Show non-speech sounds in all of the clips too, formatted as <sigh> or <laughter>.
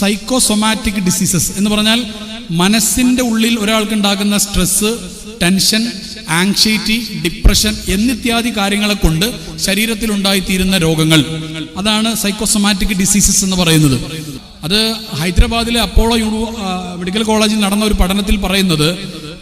Psychosomatic diseases എന്ന് പറഞ്ഞാൽ മനസ്സിന്റെ ഉള്ളിൽ ഒരാൾക്ക് ഉണ്ടാകുന്ന സ്ട്രെസ് ടെൻഷൻ ആങ്ഷൈറ്റി ഡിപ്രഷൻ എന്നിത്യാദി കാര്യങ്ങളെ കൊണ്ട് ശരീരത്തിൽ ഉണ്ടായിത്തീരുന്ന രോഗങ്ങൾ. അതാണ് സൈക്കോസൊമാറ്റിക് ഡിസീസസ് എന്ന് പറയുന്നത്. അത് ഹൈദരാബാദിലെ അപ്പോളോ മെഡിക്കൽ കോളേജിൽ നടന്ന ഒരു പഠനത്തിൽ പറയുന്നത്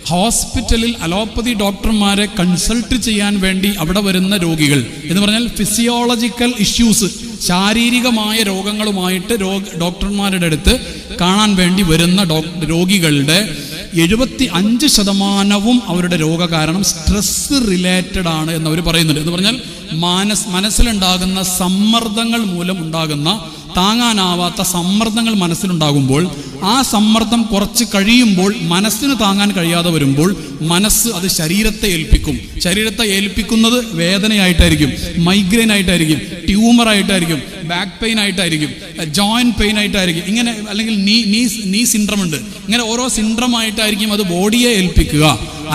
ഹോസ്പിറ്റലിൽ അലോപ്പതി ഡോക്ടർമാരെ കൺസൾട്ട് ചെയ്യാൻ വേണ്ടി അവിടെ വരുന്ന രോഗികൾ എന്ന് പറഞ്ഞാൽ ഫിസിയോളജിക്കൽ ഇഷ്യൂസ് ശാരീരികമായ രോഗങ്ങളുമായിട്ട് രോഗ ഡോക്ടർമാരുടെ അടുത്ത് കാണാൻ വേണ്ടി വരുന്ന ഡോ രോഗികളുടെ എഴുപത്തി അഞ്ച് ശതമാനവും അവരുടെ രോഗകാരണം സ്ട്രെസ് റിലേറ്റഡ് ആണ് എന്ന് അവർ പറയുന്നുണ്ട്. എന്ന് പറഞ്ഞാൽ മാനസ് മനസ്സിലുണ്ടാകുന്ന സമ്മർദ്ദങ്ങൾ മൂലം ഉണ്ടാകുന്ന താങ്ങാനാവാത്ത സമ്മർദ്ദങ്ങൾ മനസ്സിലുണ്ടാകുമ്പോൾ ആ സമ്മർദ്ദം കുറച്ച് കഴിയുമ്പോൾ മനസ്സിന് താങ്ങാൻ കഴിയാതെ വരുമ്പോൾ മനസ്സ് അത് ശരീരത്തെ ഏൽപ്പിക്കും. ശരീരത്തെ ഏൽപ്പിക്കുന്നത് വേദനയായിട്ടായിരിക്കും മൈഗ്രെയിൻ ആയിട്ടായിരിക്കും ട്യൂമർ ആയിട്ടായിരിക്കും ബാക്ക് പെയിൻ ആയിട്ടായിരിക്കും ജോയിന്റ് പെയിൻ ആയിട്ടായിരിക്കും. ഇങ്ങനെ അല്ലെങ്കിൽ നീ നീ നീ സിൻഡ്രം ഉണ്ട്. ഇങ്ങനെ ഓരോ സിൻഡ്രം ആയിട്ടായിരിക്കും അത് ബോഡിയെ ഏൽപ്പിക്കുക.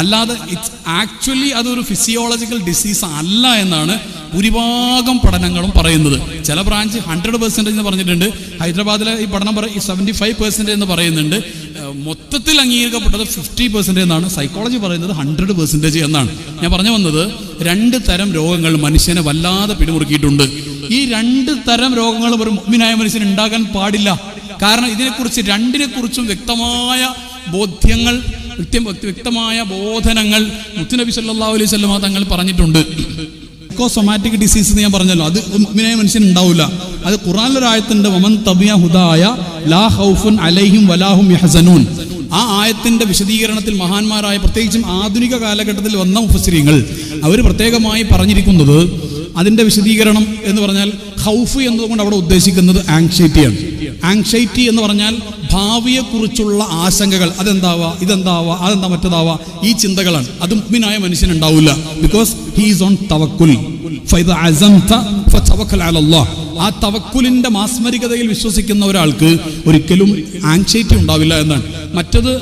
അല്ലാതെ ഇറ്റ്സ് ആക്ച്വലി അതൊരു ഫിസിയോളജിക്കൽ ഡിസീസ് അല്ല എന്നാണ് ഭൂരിഭാഗം പഠനങ്ങളും പറയുന്നത്. ചില ബ്രാഞ്ച് ഹൺഡ്രഡ് പെർസെന്റേജ് എന്ന് പറഞ്ഞിട്ടുണ്ട്. ഹൈദരാബാദിലെ ഈ പഠനം പറയും സെവന്റി ഫൈവ് പെർസെന്റേജ് എന്ന് പറയുന്നുണ്ട്. മൊത്തത്തിൽ അംഗീകരിക്കപ്പെട്ടത് ഫിഫ്റ്റി പെർസെന്റേജ് എന്നാണ്. സൈക്കോളജി പറയുന്നത് ഹൺഡ്രഡ് പെർസെന്റേജ് എന്നാണ്. ഞാൻ പറഞ്ഞു വന്നത് രണ്ട് തരം രോഗങ്ങൾ മനുഷ്യനെ വല്ലാതെ പിടിമുറുക്കിയിട്ടുണ്ട്. ഈ രണ്ട് തരം രോഗങ്ങളും ഒരു മുഗ്മിനായ മനുഷ്യന് ഉണ്ടാകാൻ പാടില്ല. കാരണം ഇതിനെക്കുറിച്ച് രണ്ടിനെക്കുറിച്ചും വ്യക്തമായ ബോധ്യങ്ങൾ വ്യക്തമായ ബോധനങ്ങൾ മുത്തുനബി സല്ലല്ലാഹു അലൈഹി തങ്ങൾ പറഞ്ഞിട്ടുണ്ട്. സൊമാറ്റിക് ഡിസീസ് എന്ന് ഞാൻ പറഞ്ഞല്ലോ. അത് മുഅ്മിനായ മനുഷ്യൻ ഉണ്ടാവില്ല. അത് ഖുറാനിലൊരായത്തുണ്ട് വമൻ തബിയ ഹുദായ ലാ ഹൗഫുൻ അലൈഹിം വലാഹും യഹ്സനൂൻ. ആ ആയത്തിന്റെ വിശദീകരണത്തിൽ മഹാന്മാരായ പ്രത്യേകിച്ചും ആധുനിക കാലഘട്ടത്തിൽ വന്ന മുഫസ്രീങ്ങൾ അവർ പ്രത്യേകമായി പറഞ്ഞിരിക്കുന്നത് അതിന്റെ വിശദീകരണം എന്ന് പറഞ്ഞാൽ ഹൗഫ് എന്നതുകൊണ്ട് അവിടെ ഉദ്ദേശിക്കുന്നത് ആങ്ഷൈറ്റിയാണ് ആങ്ഷൈറ്റി എന്ന് പറഞ്ഞാൽ ഭാവിയെക്കുറിച്ചുള്ള ആശങ്കകൾ. അതെന്താവാ ഇതെന്താവാ അതെന്താ മറ്റേതാവാ? ഈ ചിന്തകളാണ്. അത് മുഗ്മിനായ മനുഷ്യൻ ഉണ്ടാവില്ല ബിക്കോസ് ഹീസ് ഓൺ തവക്കുൽ ആ തവക്കുലിന്റെ മാസ്മരികതയിൽ വിശ്വസിക്കുന്ന ഒരാൾക്ക് ഒരിക്കലും ആൻസൈറ്റി ഉണ്ടാവില്ല എന്നാണ്. മറ്റത്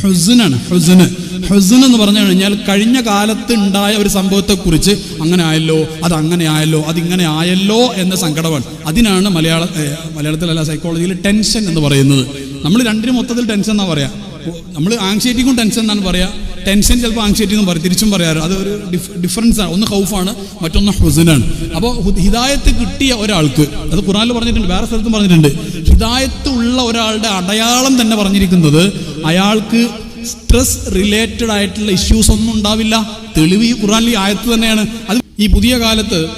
ഹുസിനാണ് ഹുസിന്. ഹുസിൻ എന്ന് പറഞ്ഞു കഴിഞ്ഞാൽ കഴിഞ്ഞ കാലത്ത് ഉണ്ടായ ഒരു സംഭവത്തെക്കുറിച്ച് അങ്ങനെ ആയല്ലോ അത് അങ്ങനെ ആയല്ലോ അതിങ്ങനെ ആയല്ലോ എന്ന സങ്കടമാണ്. അതിനാണ് മലയാള മലയാളത്തിലല്ല സൈക്കോളജിയിൽ ടെൻഷൻ എന്ന് പറയുന്നത്. നമ്മൾ രണ്ടിനും മൊത്തത്തിൽ ടെൻഷൻ എന്നാ പറയാ? നമ്മൾ ആങ്സൈറ്റിക്കും ടെൻഷൻ എന്നാണ് പറയാ. ടെൻഷൻ ചിലപ്പോൾ ആങ്സൈറ്റി എന്ന് പറയും. തിരിച്ചും പറയാറ്. അത് ഒരു ഡിഫറൻസ് ആണ്. ഒന്ന് ഹൗഫാണ് മറ്റൊന്ന് ഹുസനാണ്. അപ്പോൾ ഹിദായത്ത് കിട്ടിയ ഒരാൾക്ക് അത് ഖുറാനിൽ പറഞ്ഞിട്ടുണ്ട് വേറെ സ്ഥലത്തും പറഞ്ഞിട്ടുണ്ട്. ഹിദായത്ത് ഉള്ള ഒരാളുടെ അടയാളം തന്നെ പറഞ്ഞിരിക്കുന്നത് അയാൾക്ക് സ്ട്രെസ് റിലേറ്റഡ് ആയിട്ടുള്ള ഇഷ്യൂസ് ഒന്നും ഉണ്ടാവില്ല. തെളിവ് ഈ ഖുറാനിൽ ആയത്ത് തന്നെയാണ്. അത് ഈ പുതിയ കാലത്ത്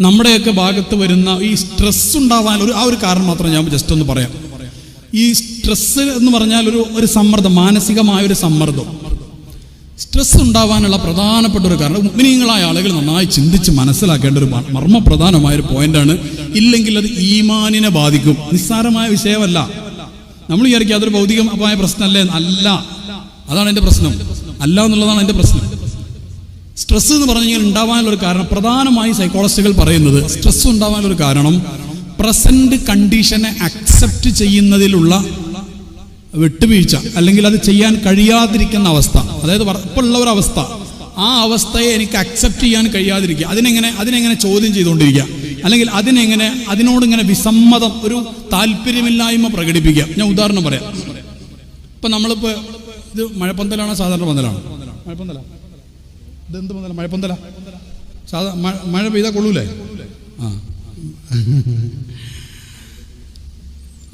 നമ്മുടെയൊക്കെ ഭാഗത്ത് വരുന്ന ഈ സ്ട്രെസ് ഉണ്ടാവാൻ ഒരു ആ ഒരു കാരണം മാത്രം ഞാൻ ജസ്റ്റ് ഒന്ന് പറയാം. ഈ സ്ട്രെസ് എന്ന് പറഞ്ഞാൽ ഒരു ഒരു സമ്മർദ്ദം മാനസികമായ ഒരു സമ്മർദ്ദം. സ്ട്രെസ് ഉണ്ടാവാനുള്ള പ്രധാനപ്പെട്ട ഒരു കാരണം മുഗ്നീയങ്ങളായ ആളുകൾ നന്നായി ചിന്തിച്ച് മനസ്സിലാക്കേണ്ട ഒരു മർമ്മപ്രധാനമായ ഒരു പോയിന്റാണ് ഇല്ലെങ്കിൽ അത് ഈമാനിനെ ബാധിക്കും. നിസ്സാരമായ വിഷയമല്ല. നമ്മൾ വിചാരിക്കും അതൊരു ഭൗതികമായ പ്രശ്നമല്ലേ? അല്ല. അതാണ് എന്റെ പ്രശ്നം. അല്ല എന്നുള്ളതാണ് എന്റെ പ്രശ്നം. സ്ട്രെസ് എന്ന് പറഞ്ഞു കഴിഞ്ഞാൽ ഉണ്ടാവാനുള്ള ഒരു കാരണം പ്രധാനമായി സൈക്കോളജിസ്റ്റുകൾ പറയുന്നത് സ്ട്രെസ് ഉണ്ടാവാനുള്ള ഒരു കാരണം പ്രസന്റ് കണ്ടീഷനെ അക്സെപ്റ്റ് ചെയ്യുന്നതിലുള്ള വിട്ടുവീഴ്ച അല്ലെങ്കിൽ അത് ചെയ്യാൻ കഴിയാതിരിക്കുന്ന അവസ്ഥ. അതായത് വർപ്പുള്ള ഒരു അവസ്ഥ. ആ അവസ്ഥയെ എനിക്ക് അക്സെപ്റ്റ് ചെയ്യാൻ കഴിയാതിരിക്കുക. അതിനെങ്ങനെ അതിനെങ്ങനെ ചോദ്യം ചെയ്തുകൊണ്ടിരിക്കുക. അല്ലെങ്കിൽ അതിനെങ്ങനെ അതിനോട് ഇങ്ങനെ വിസമ്മതം ഒരു താല്പര്യമില്ലായ്മ പ്രകടിപ്പിക്കുക. ഞാൻ ഉദാഹരണം പറയാം. ഇപ്പൊ നമ്മളിപ്പോ ഇത് മഴപ്പന്തലാണോ സാധാരണ പന്തലാണോ. മഴപ്പന്തല? ഇത് എന്ത് പന്തല? മഴപ്പന്തല? സാധാ മഴ പെയ്താൽ കൊള്ളൂലേ? ആ. <laughs>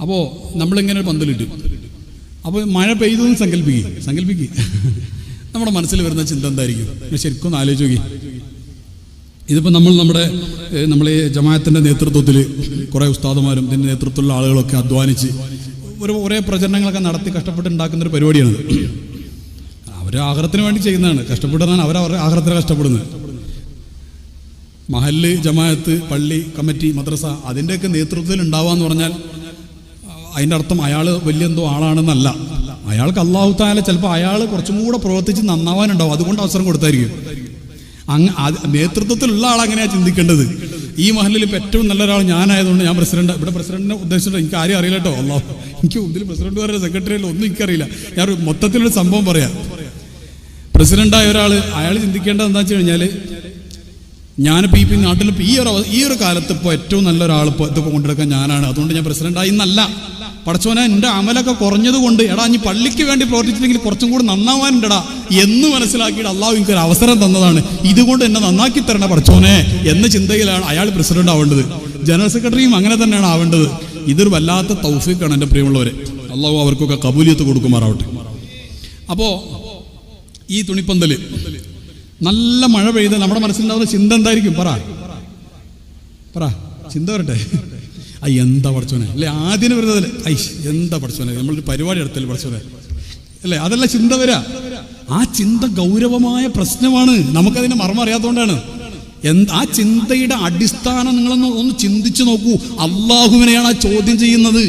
അപ്പോൾ നമ്മളിങ്ങനെ ഒരു പന്തലിട്ടു. അപ്പോൾ മഴ പെയ്തു എന്ന് സങ്കല്പിക്കുക <laughs> നമ്മുടെ മനസ്സിൽ വരുന്ന ചിന്ത എന്തായിരിക്കും? ശരിക്കും ആലോചിച്ച് നോക്കി. ഇതിപ്പോൾ നമ്മൾ നമ്മുടെ നമ്മൾ നമ്മളെ ജമാഅത്തിന്റെ നേതൃത്വത്തിൽ കുറേ ഉസ്താദുമാരും ഇതിന്റെ നേതൃത്വത്തിലുള്ള ആളുകളൊക്കെ അധ്വാനിച്ച് ഒരു കുറേ പ്രചരണങ്ങളൊക്കെ നടത്തി കഷ്ടപ്പെട്ട് ഉണ്ടാക്കുന്ന ഒരു പരിപാടിയാണ്. അവർ ആഹാരത്തിന് വേണ്ടി ചെയ്യുന്നതാണ്. കഷ്ടപ്പെട്ടാണ് അവർ ആഗ്രഹത്തിന് കഷ്ടപ്പെടുന്നത്. മഹല്ല് ജമാഅത്ത് പള്ളി കമ്മിറ്റി മദ്രസ അതിന്റെയൊക്കെ നേതൃത്വത്തിൽ ഉണ്ടാവാന്ന് പറഞ്ഞാൽ അതിന്റെ അർത്ഥം അയാൾ വലിയ എന്തോ ആളാണെന്നല്ല. അയാൾക്ക് അള്ളാഹു ചിലപ്പോൾ അയാൾ കുറച്ചും കൂടെ പ്രവർത്തിച്ച് നന്നാവാനുണ്ടാവും. അതുകൊണ്ട് അവസരം കൊടുത്തായിരിക്കും. അങ്ങ് നേതൃത്വത്തിലുള്ള ആൾ അങ്ങനെയാണ് ചിന്തിക്കേണ്ടത്. ഈ മഹലിൽ ഇപ്പം ഏറ്റവും നല്ല ഒരാൾ ഞാനായതുകൊണ്ട് ഞാൻ പ്രസിഡന്റ് ഇവിടെ പ്രസിഡന്റിനെ ഉദ്ദേശിച്ചിട്ട് എനിക്ക് ആരും അറിയില്ല കേട്ടോ. അള്ളാഹു എനിക്ക് ഇതിൽ പ്രസിഡന്റ് സെക്രട്ടറി ഒന്നും എനിക്കറിയില്ല. ഞാൻ മൊത്തത്തിലൊരു സംഭവം പറയാം. പ്രസിഡന്റായ ഒരാൾ അയാൾ ചിന്തിക്കേണ്ടത് എന്താ വെച്ച് കഴിഞ്ഞാൽ ഞാനിപ്പോൾ ഈ നാട്ടിൽ ഈ ഒരു ഈ ഒരു കാലത്ത് ഇപ്പോൾ ഏറ്റവും നല്ല ഒരാൾ ഇപ്പോൾ ഇതൊക്കെ കൊണ്ടെടുക്കാൻ ഞാനാണ്. അതുകൊണ്ട് ഞാൻ പ്രസിഡന്റ് എന്നല്ല. പടച്ചോനെ എന്റെ അമലൊക്കെ കുറഞ്ഞത് കൊണ്ട് എടാ നീ പള്ളിക്ക് വേണ്ടി പ്രവർത്തിച്ചില്ലെങ്കിൽ കുറച്ചും കൂടി നന്നാവാനുണ്ടടാ എന്ന് മനസ്സിലാക്കിയിട്ട് അള്ളാഹു എനിക്ക് ഒരു അവസരം തന്നതാണ്. ഇതുകൊണ്ട് എന്നെ നന്നാക്കി തരണ പടച്ചോനെ എന്ന ചിന്തയിലാണ് അയാൾ പ്രസിഡന്റ് ആവേണ്ടത്. ജനറൽ സെക്രട്ടറിയും അങ്ങനെ തന്നെയാണ് ആവേണ്ടത്. ഇതൊരു വല്ലാത്ത തൗഫീഖാണ് എന്റെ പ്രിയമുള്ളവരെ. അള്ളാഹു അവർക്കൊക്കെ കബൂലിയത്ത് കൊടുക്കുമാറാവട്ടെ. അപ്പോൾ ഈ തുണിപ്പന്തൽ നല്ല മഴ പെയ്ത് നമ്മുടെ മനസ്സിലുണ്ടാവുന്ന ചിന്ത എന്തായിരിക്കും? പറ. പറ. ചിന്ത വരട്ടെ. ഐ എന്താ പഠിച്ചോനെ അല്ലെ ആദ്യം വരുന്നത് ഐ എന്താ പഠിച്ചോനെ നമ്മളൊരു പരിപാടി എടുത്തല്ലേ പഠിച്ചോനെ അല്ലേ അതല്ല ചിന്ത വരാ. ആ ചിന്ത ഗൗരവമായ പ്രശ്നമാണ്. നമുക്കതിന്റെ മർമ്മം അറിയാത്തതുകൊണ്ടാണ് എന്താ ആ ചിന്തയുടെ അടിസ്ഥാനം നിങ്ങളൊന്ന് ഒന്ന് ചിന്തിച്ചു നോക്കൂ. അള്ളാഹുവിനെയാണ് ആ ചോദ്യം ചെയ്യുന്നത്.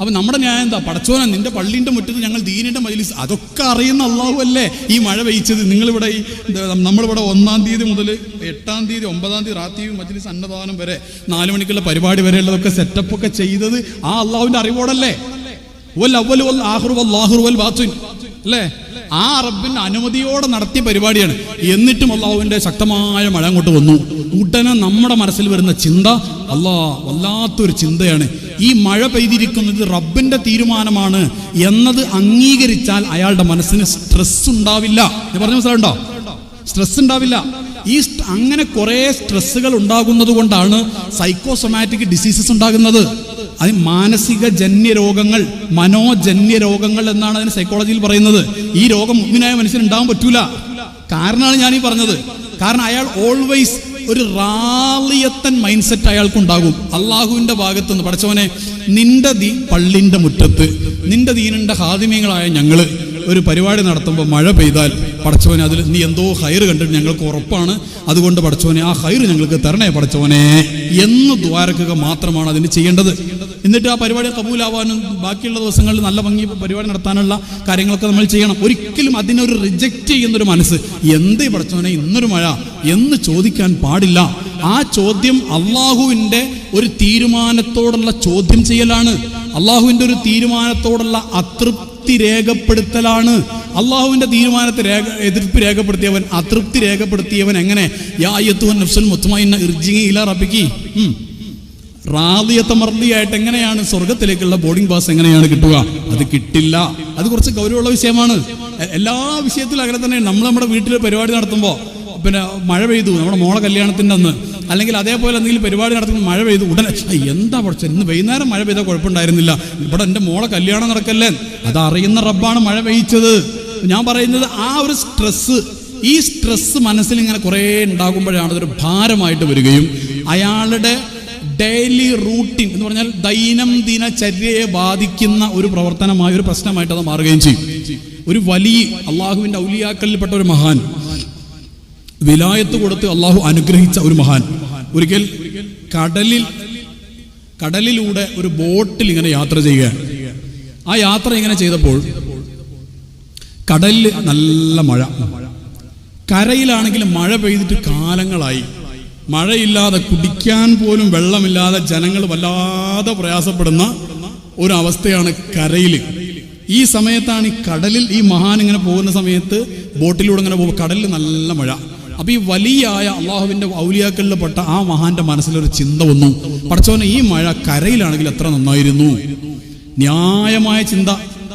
അപ്പൊ നമ്മുടെ ന്യായം എന്താ? പടച്ചോന നിന്റെ പള്ളിന്റെ മുറ്റത്ത് ഞങ്ങൾ ദീനിന്റെ മജ്ലിസ്. അതൊക്കെ അറിയുന്ന അള്ളാഹു അല്ലേ ഈ മഴ പെയ്ച്ചത് നിങ്ങളിവിടെ ഈ നമ്മളിവിടെ ഒന്നാം തീയതി മുതൽ എട്ടാം തീയതി ഒമ്പതാം തീയതി റാത്തീവ് മജ്ലിസ് അന്നദാനം വരെ നാല് മണിക്കുള്ള പരിപാടി വരെ ഉള്ളതൊക്കെ സെറ്റപ്പ് ഒക്കെ ചെയ്തത് ആ അള്ളാഹുവിന്റെ അറിവോടല്ലേ? വൽ അവൽ വൽ ആഖിറു വൽ വൽ ബാത്തിൻ. അല്ലേ? ആ റബ്ബിന്റെ അനുമതിയോടെ നടത്തിയ പരിപാടിയാണ്. എന്നിട്ടും അള്ളാഹുവിന്റെ ശക്തമായ മഴ അങ്ങോട്ട് വന്നു. ഉടനെ നമ്മുടെ മനസ്സിൽ വരുന്ന ചിന്ത അല്ലാ വല്ലാത്തൊരു ചിന്തയാണ്. ഈ മഴ പെയ്തിരിക്കുന്നത് റബ്ബിന്റെ തീരുമാനമാണ് എന്നത് അംഗീകരിച്ചാൽ അയാളുടെ മനസ്സിന് സ്ട്രെസ് ഉണ്ടാവില്ല. ഞാൻ പറഞ്ഞ മനസ്സിലുണ്ടോ സ്ട്രെസ് ഉണ്ടാവില്ല. ഈ അങ്ങനെ കുറെ സ്ട്രെസ്സുകൾ ഉണ്ടാകുന്നത് കൊണ്ടാണ് സൈക്കോസൊമാറ്റിക് ഡിസീസസ് ഉണ്ടാകുന്നത്. അത് മാനസിക ജന്യ രോഗങ്ങൾ മനോജന്യ രോഗങ്ങൾ എന്നാണ് അതിന് സൈക്കോളജിയിൽ പറയുന്നത്. ഈ രോഗം മുഗ്നായ മനുഷ്യന് ഉണ്ടാകാൻ പറ്റൂല. കാരണമാണ് ഞാൻ ഈ പറഞ്ഞത്. കാരണം അയാൾ ഓൾവേസ് ഒരു റാലിയത്തൻ മൈൻഡ് സെറ്റ് അയാൾക്കുണ്ടാകും. അള്ളാഹുവിന്റെ ഭാഗത്ത് നിന്ന് പഠിച്ചവനെ നിന്റെ ദീ പള്ളിന്റെ മുറ്റത്ത് നിന്റെ ദീനിന്റെ ഹാദിമ്യങ്ങളായ ഞങ്ങൾ ഒരു പരിപാടി നടത്തുമ്പോൾ മഴ പെയ്താൽ പടച്ചവനെ അതിൽ നീ എന്തോ ഹൈർ കണ്ടിട്ട് ഞങ്ങൾക്ക് ഉറപ്പാണ്. അതുകൊണ്ട് പടച്ചവനെ ആ ഹൈർ ഞങ്ങൾക്ക് തരണേ പടച്ചവനെ എന്ന് ദ്വാരക്കുക മാത്രമാണ് അതിന് ചെയ്യേണ്ടത്. എന്നിട്ട് ആ പരിപാടി കബൂലാവാനും ബാക്കിയുള്ള ദിവസങ്ങളിൽ നല്ല ഭംഗി പരിപാടി നടത്താനുള്ള കാര്യങ്ങളൊക്കെ നമ്മൾ ചെയ്യണം. ഒരിക്കലും അതിനൊരു റിജക്റ്റ് ചെയ്യുന്നൊരു മനസ്സ്. എന്തേ പടച്ചവനെ ഇന്നൊരു മഴ എന്ന് ചോദിക്കാൻ പാടില്ല. ആ ചോദ്യം അള്ളാഹുവിന്റെ ഒരു തീരുമാനത്തോടുള്ള ചോദ്യം ചെയ്യലാണ്. അള്ളാഹുവിന്റെ ഒരു തീരുമാനത്തോടുള്ള അതൃപ്തി രേഖപ്പെടുത്തലാണ്. അള്ളാഹുവിന്റെ തീരുമാനത്തെ രേഖ എതിർപ്പ് രേഖപ്പെടുത്തിയവൻ അതൃപ്തി രേഖപ്പെടുത്തിയവൻ എങ്ങനെ? യാ അയ്യത്തുഹൻ നഫ്സുൽ മർദിയായിട്ട് എങ്ങനെയാണ് സ്വർഗത്തിലേക്കുള്ള ബോർഡിംഗ് പാസ് എങ്ങനെയാണ് കിട്ടുക? അത് കിട്ടില്ല. അത് കുറച്ച് ഗൗരവമുള്ള വിഷയമാണ്. എല്ലാ വിഷയത്തിലും അങ്ങനെ തന്നെ. നമ്മൾ നമ്മുടെ വീട്ടിൽ പരിപാടി നടത്തുമ്പോൾ പിന്നെ മഴ പെയ്തു. നമ്മുടെ മോളെ കല്യാണത്തിന്റെ അന്ന് അല്ലെങ്കിൽ അതേപോലെ എന്തെങ്കിലും പരിപാടി നടത്തുമ്പോൾ മഴ പെയ്തു ഉടനെ എന്താ പ്രശ്നം? ഇന്ന് വൈകുന്നേരം മഴ പെയ്താൽ കുഴപ്പമുണ്ടായിരുന്നില്ല. ഇവിടെ എന്റെ മോളെ കല്യാണം നടക്കല്ലേ? അത് അറിയുന്ന റബ്ബാണ് മഴ പെയ്ച്ചത് ഞാൻ പറയുന്നത് ആ ഒരു സ്ട്രെസ്സ് ഈ സ്ട്രെസ് മനസ്സിൽ ഇങ്ങനെ കുറേ ഉണ്ടാകുമ്പോഴാണ് അതൊരു ഭാരമായിട്ട് വരികയും അയാളുടെ ഡെയിലി റൂട്ടീൻ എന്ന് പറഞ്ഞാൽ ദൈനംദിന ചര്യയെ ബാധിക്കുന്ന ഒരു പ്രവർത്തനമായ ഒരു പ്രശ്നമായിട്ട് അത് മാറുകയും ചെയ്യും. ഒരു വലിയ അള്ളാഹുവിന്റെ ഔലിയാക്കളിൽപ്പെട്ട ഒരു മഹാൻ വിലായത്ത് കൊടുത്ത് അള്ളാഹു അനുഗ്രഹിച്ച ഒരു മഹാൻ. ഒരിക്കൽ കടലിൽ കടലിലൂടെ ഒരു ബോട്ടിൽ ഇങ്ങനെ യാത്ര ചെയ്യുകയാണ് ആ യാത്ര ഇങ്ങനെ ചെയ്തപ്പോൾ കടലിൽ നല്ല മഴ. കരയിലാണെങ്കിൽ മഴ പെയ്തിട്ട് കാലങ്ങളായി. മഴയില്ലാതെ കുടിക്കാൻ പോലും വെള്ളമില്ലാതെ ജനങ്ങൾ വല്ലാതെ പ്രയാസപ്പെടുന്ന ഒരവസ്ഥയാണ് കരയിൽ ഈ സമയത്താണ് ഈ കടലിൽ ഈ മഹാൻ ഇങ്ങനെ പോകുന്ന സമയത്ത് ബോട്ടിലൂടെ ഇങ്ങനെ പോകുമ്പോൾ കടലിൽ നല്ല മഴ. അപ്പൊ ഈ വലിയായ അള്ളാഹുവിന്റെ ഔലിയാക്കളിൽപ്പെട്ട ആ മഹാന്റെ മനസ്സിലൊരു ചിന്ത വന്നു. പഠിച്ചവനെ ഈ മഴ കരയിലാണെങ്കിൽ എത്ര നന്നായിരുന്നു? ന്യായമായ ചിന്ത.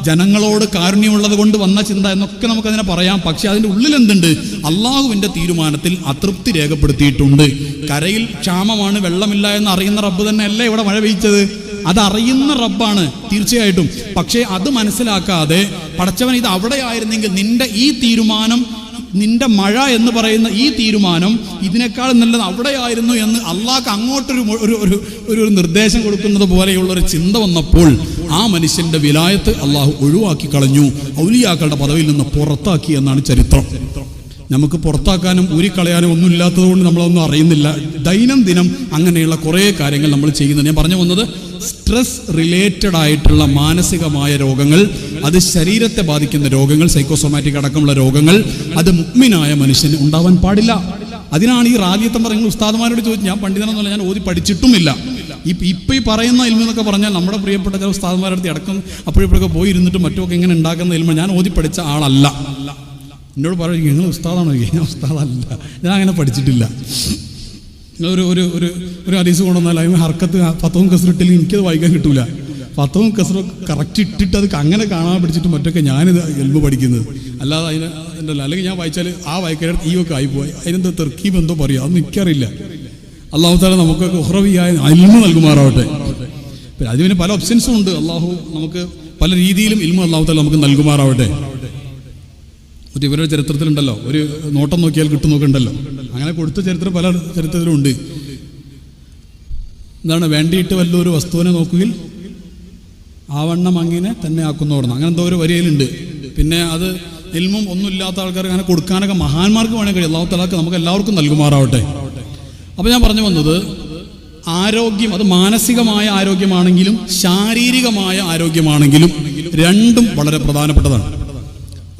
ജനങ്ങളോട് കാരുണ്യമുള്ളത് കൊണ്ട് വന്ന ചിന്ത എന്നൊക്കെ നമുക്കതിനെ പറയാം. പക്ഷെ അതിന്റെ ഉള്ളിൽ എന്തുണ്ട്? അള്ളാഹുവിന്റെ തീരുമാനത്തിൽ അതൃപ്തി രേഖപ്പെടുത്തിയിട്ടുണ്ട്. കരയിൽ ക്ഷാമമാണ് വെള്ളമില്ല എന്ന് അറിയുന്ന റബ്ബ് തന്നെയല്ലേ ഇവിടെ മഴ പെയ്ച്ചത് അതറിയുന്ന റബ്ബാണ് തീർച്ചയായിട്ടും. പക്ഷേ അത് മനസ്സിലാക്കാതെ പടച്ചവൻ ഇത് അവിടെ ആയിരുന്നെങ്കിൽ നിന്റെ ഈ തീരുമാനം നിന്റെ മഴ എന്ന് പറയുന്ന ഈ തീരുമാനം ഇതിനേക്കാൾ നല്ലത് അവിടെയായിരുന്നു എന്ന് അള്ളാഹ് അങ്ങോട്ടൊരു ഒരു ഒരു ഒരു നിർദ്ദേശം കൊടുക്കുന്നത് പോലെയുള്ള ഒരു ചിന്ത വന്നപ്പോൾ ആ മനുഷ്യന്റെ വിലായത്ത് അള്ളാഹു ഒഴിവാക്കി കളഞ്ഞു. ഔലിയാക്കളുടെ പദവിയിൽ നിന്ന് പുറത്താക്കി എന്നാണ് ചരിത്രം. നമുക്ക് പുറത്താക്കാനും ഊരിക്കളയാനും ഒന്നും ഇല്ലാത്തത് കൊണ്ട് നമ്മളൊന്നും അറിയുന്നില്ല. ദൈനംദിനം അങ്ങനെയുള്ള കുറേ കാര്യങ്ങൾ നമ്മൾ ചെയ്യുന്നുണ്ട്. ഞാൻ പറഞ്ഞു വന്നത് സ്ട്രെസ് റിലേറ്റഡ് ആയിട്ടുള്ള മാനസികമായ രോഗങ്ങൾ അത് ശരീരത്തെ ബാധിക്കുന്ന രോഗങ്ങൾ സൈക്കോസോമാറ്റിക് അടക്കമുള്ള രോഗങ്ങൾ അത് മുഗ്മിനായ മനുഷ്യന് ഉണ്ടാവാൻ പാടില്ല. അതിനാണ് ഈ റാദിയത്തം പറയുന്ന ഉസ്താദുമാരോട് ചോദിച്ചു ഞാൻ പണ്ഡിതനെന്നല്ല ഞാൻ ഓതി പഠിച്ചിട്ടുമില്ല. ഇപ്പം ഈ പറയുന്ന ഇൽമ എന്നൊക്കെ പറഞ്ഞാൽ നമ്മുടെ പ്രിയപ്പെട്ട ചില ഉസ്താദുമാരുടെ അടുത്ത് ഇടക്കും അപ്പോഴിപ്പോഴൊക്കെ പോയി ഇരുന്നിട്ട് മറ്റുമൊക്കെ ഇങ്ങനെ ഉണ്ടാക്കുന്ന ഇൽമ ഞാൻ ഓതി പഠിച്ച ആളല്ല. എന്നോട് പറയും നിങ്ങൾ ഉസ്താദാണോ? ഞാൻ ഉസ്താദല്ല. ഞാൻ അങ്ങനെ പഠിച്ചിട്ടില്ല. ഒരു ഒരു ഒരു ഒരു ഹദീസ് കൊണ്ടുവന്നാൽ അതിന് ഹർക്കത്ത് പത്തവും കസറിട്ടില്ലെങ്കിൽ എനിക്കത് വായിക്കാൻ കിട്ടൂല. പത്തവും കസറും കറക്റ്റ് ഇട്ടിട്ട് അത് അങ്ങനെ കാണാൻ പഠിച്ചിട്ട് മറ്റൊക്കെ ഞാനിത് എൽബ് പഠിക്കുന്നത്. അല്ലാതെ അതിന് എന്തല്ല? അല്ലെങ്കിൽ ഞാൻ വായിച്ചാൽ ആ വായിക്കാൻ ഈ ഒക്കെ ആയിപ്പോയി. അതിനെന്തോ തെർക്കീബ് എന്തോ പറയുക അതൊന്നും എനിക്കറിയില്ല. അള്ളാഹു താല നമുക്കൊക്കെ ഉഹ്റവിയായ അൽമ നൽകുമാറാവട്ടെ. അതിന് പല ഓപ്ഷൻസും ഉണ്ട്. അള്ളാഹു നമുക്ക് പല രീതിയിലും ഇൽമ അള്ളാഹു താല നമുക്ക് നൽകുമാറാവട്ടെ. ഒരു ഇവരുടെ ചരിത്രത്തിലുണ്ടല്ലോ. ഒരു നോട്ടം നോക്കിയാൽ കിട്ടും നോക്കുന്നുണ്ടല്ലോ അങ്ങനെ കൊടുത്ത ചരിത്രം പല ചരിത്രത്തിലും ഉണ്ട്. എന്താണ് വേണ്ടിയിട്ട് വല്ലൊരു വസ്തുവിനെ നോക്കുകയിൽ ആവണ്ണം അങ്ങനെ തന്നെ ആക്കുന്നോടണം അങ്ങനെ എന്തോ ഒരു വരിയിലുണ്ട്. പിന്നെ അത് ഇൽമും ഒന്നും ഇല്ലാത്ത ആൾക്കാർക്ക് അങ്ങനെ കൊടുക്കാനൊക്കെ മഹാന്മാർക്ക് വേണേൽ കഴിയും. അള്ളാഹു തലാക്ക് നമുക്ക് എല്ലാവർക്കും നൽകുമാറാവട്ടെ. അപ്പോൾ ഞാൻ പറഞ്ഞു വന്നത് ആരോഗ്യം അത് മാനസികമായ ആരോഗ്യമാണെങ്കിലും ശാരീരികമായ ആരോഗ്യമാണെങ്കിലും രണ്ടും വളരെ പ്രധാനപ്പെട്ടതാണ്.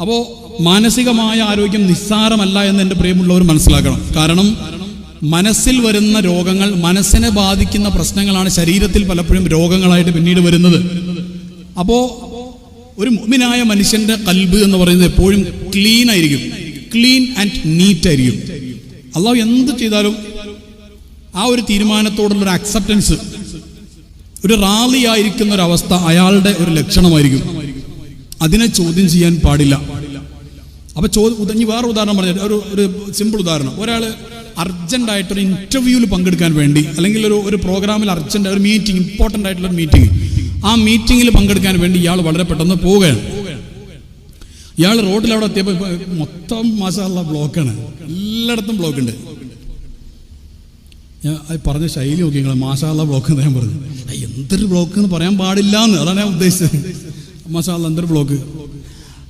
അപ്പോൾ മാനസികമായ ആരോഗ്യം നിസ്സാരമല്ല എന്ന് എന്റെ പ്രിയമുള്ളവർ മനസ്സിലാക്കണം. കാരണം മനസ്സിൽ വരുന്ന രോഗങ്ങൾ മനസ്സിനെ ബാധിക്കുന്ന പ്രശ്നങ്ങളാണ് ശരീരത്തിൽ പലപ്പോഴും രോഗങ്ങളായിട്ട് പിന്നീട് വരുന്നത്. അപ്പോൾ ഒരു മുഅ്മിനായ മനുഷ്യന്റെ കൽബ് എന്ന് പറയുന്നത് എപ്പോഴും ക്ലീൻ ആയിരിക്കും. ക്ലീൻ ആൻഡ് നീറ്റ് ആയിരിക്കും. അള്ളാഹു എന്ത് ചെയ്താലും ആ ഒരു തീരുമാനത്തോടുള്ള ഒരു അക്സെപ്റ്റൻസ് ഒരു റാലി ആയിരിക്കുന്ന ഒരു അവസ്ഥ അയാളുടെ ഒരു ലക്ഷണമായിരിക്കും. അതിനെ ചോദ്യം ചെയ്യാൻ പാടില്ല. അപ്പൊ ചോദ്യം ഇനി വേറെ ഉദാഹരണം പറഞ്ഞു ഒരു ഒരു സിമ്പിൾ ഉദാഹരണം. ഒരാൾ ഒരു ഇന്റർവ്യൂവിൽ പങ്കെടുക്കാൻ വേണ്ടി അല്ലെങ്കിൽ ഒരു ഒരു പ്രോഗ്രാമിൽ അർജന്റ് ഒരു മീറ്റിംഗ് ഇമ്പോർട്ടന്റ് ആയിട്ടുള്ള ഒരു മീറ്റിംഗ് ആ മീറ്റിംഗിൽ പങ്കെടുക്കാൻ വേണ്ടി ഇയാൾ വളരെ പെട്ടെന്ന് പോവുകയാണ്. ഇയാൾ റോഡിൽ അവിടെ എത്തിയപ്പോൾ മൊത്തം മാസമുള്ള ബ്ലോക്കാണ് എല്ലായിടത്തും ബ്ലോക്ക് ഉണ്ട്. ഞാൻ പറഞ്ഞ ശൈലി നോക്കി നിങ്ങൾ മാഷാള്ള ബ്ലോക്ക് എന്ന് ഞാൻ പറഞ്ഞു. "ഐ, എന്തൊരു ബ്ലോക്ക് എന്ന് പറയാൻ പാടില്ല എന്ന് അതാണ് ഞാൻ ഉദ്ദേശിച്ചത്. മാസമുള്ള എന്തൊരു ബ്ലോക്ക്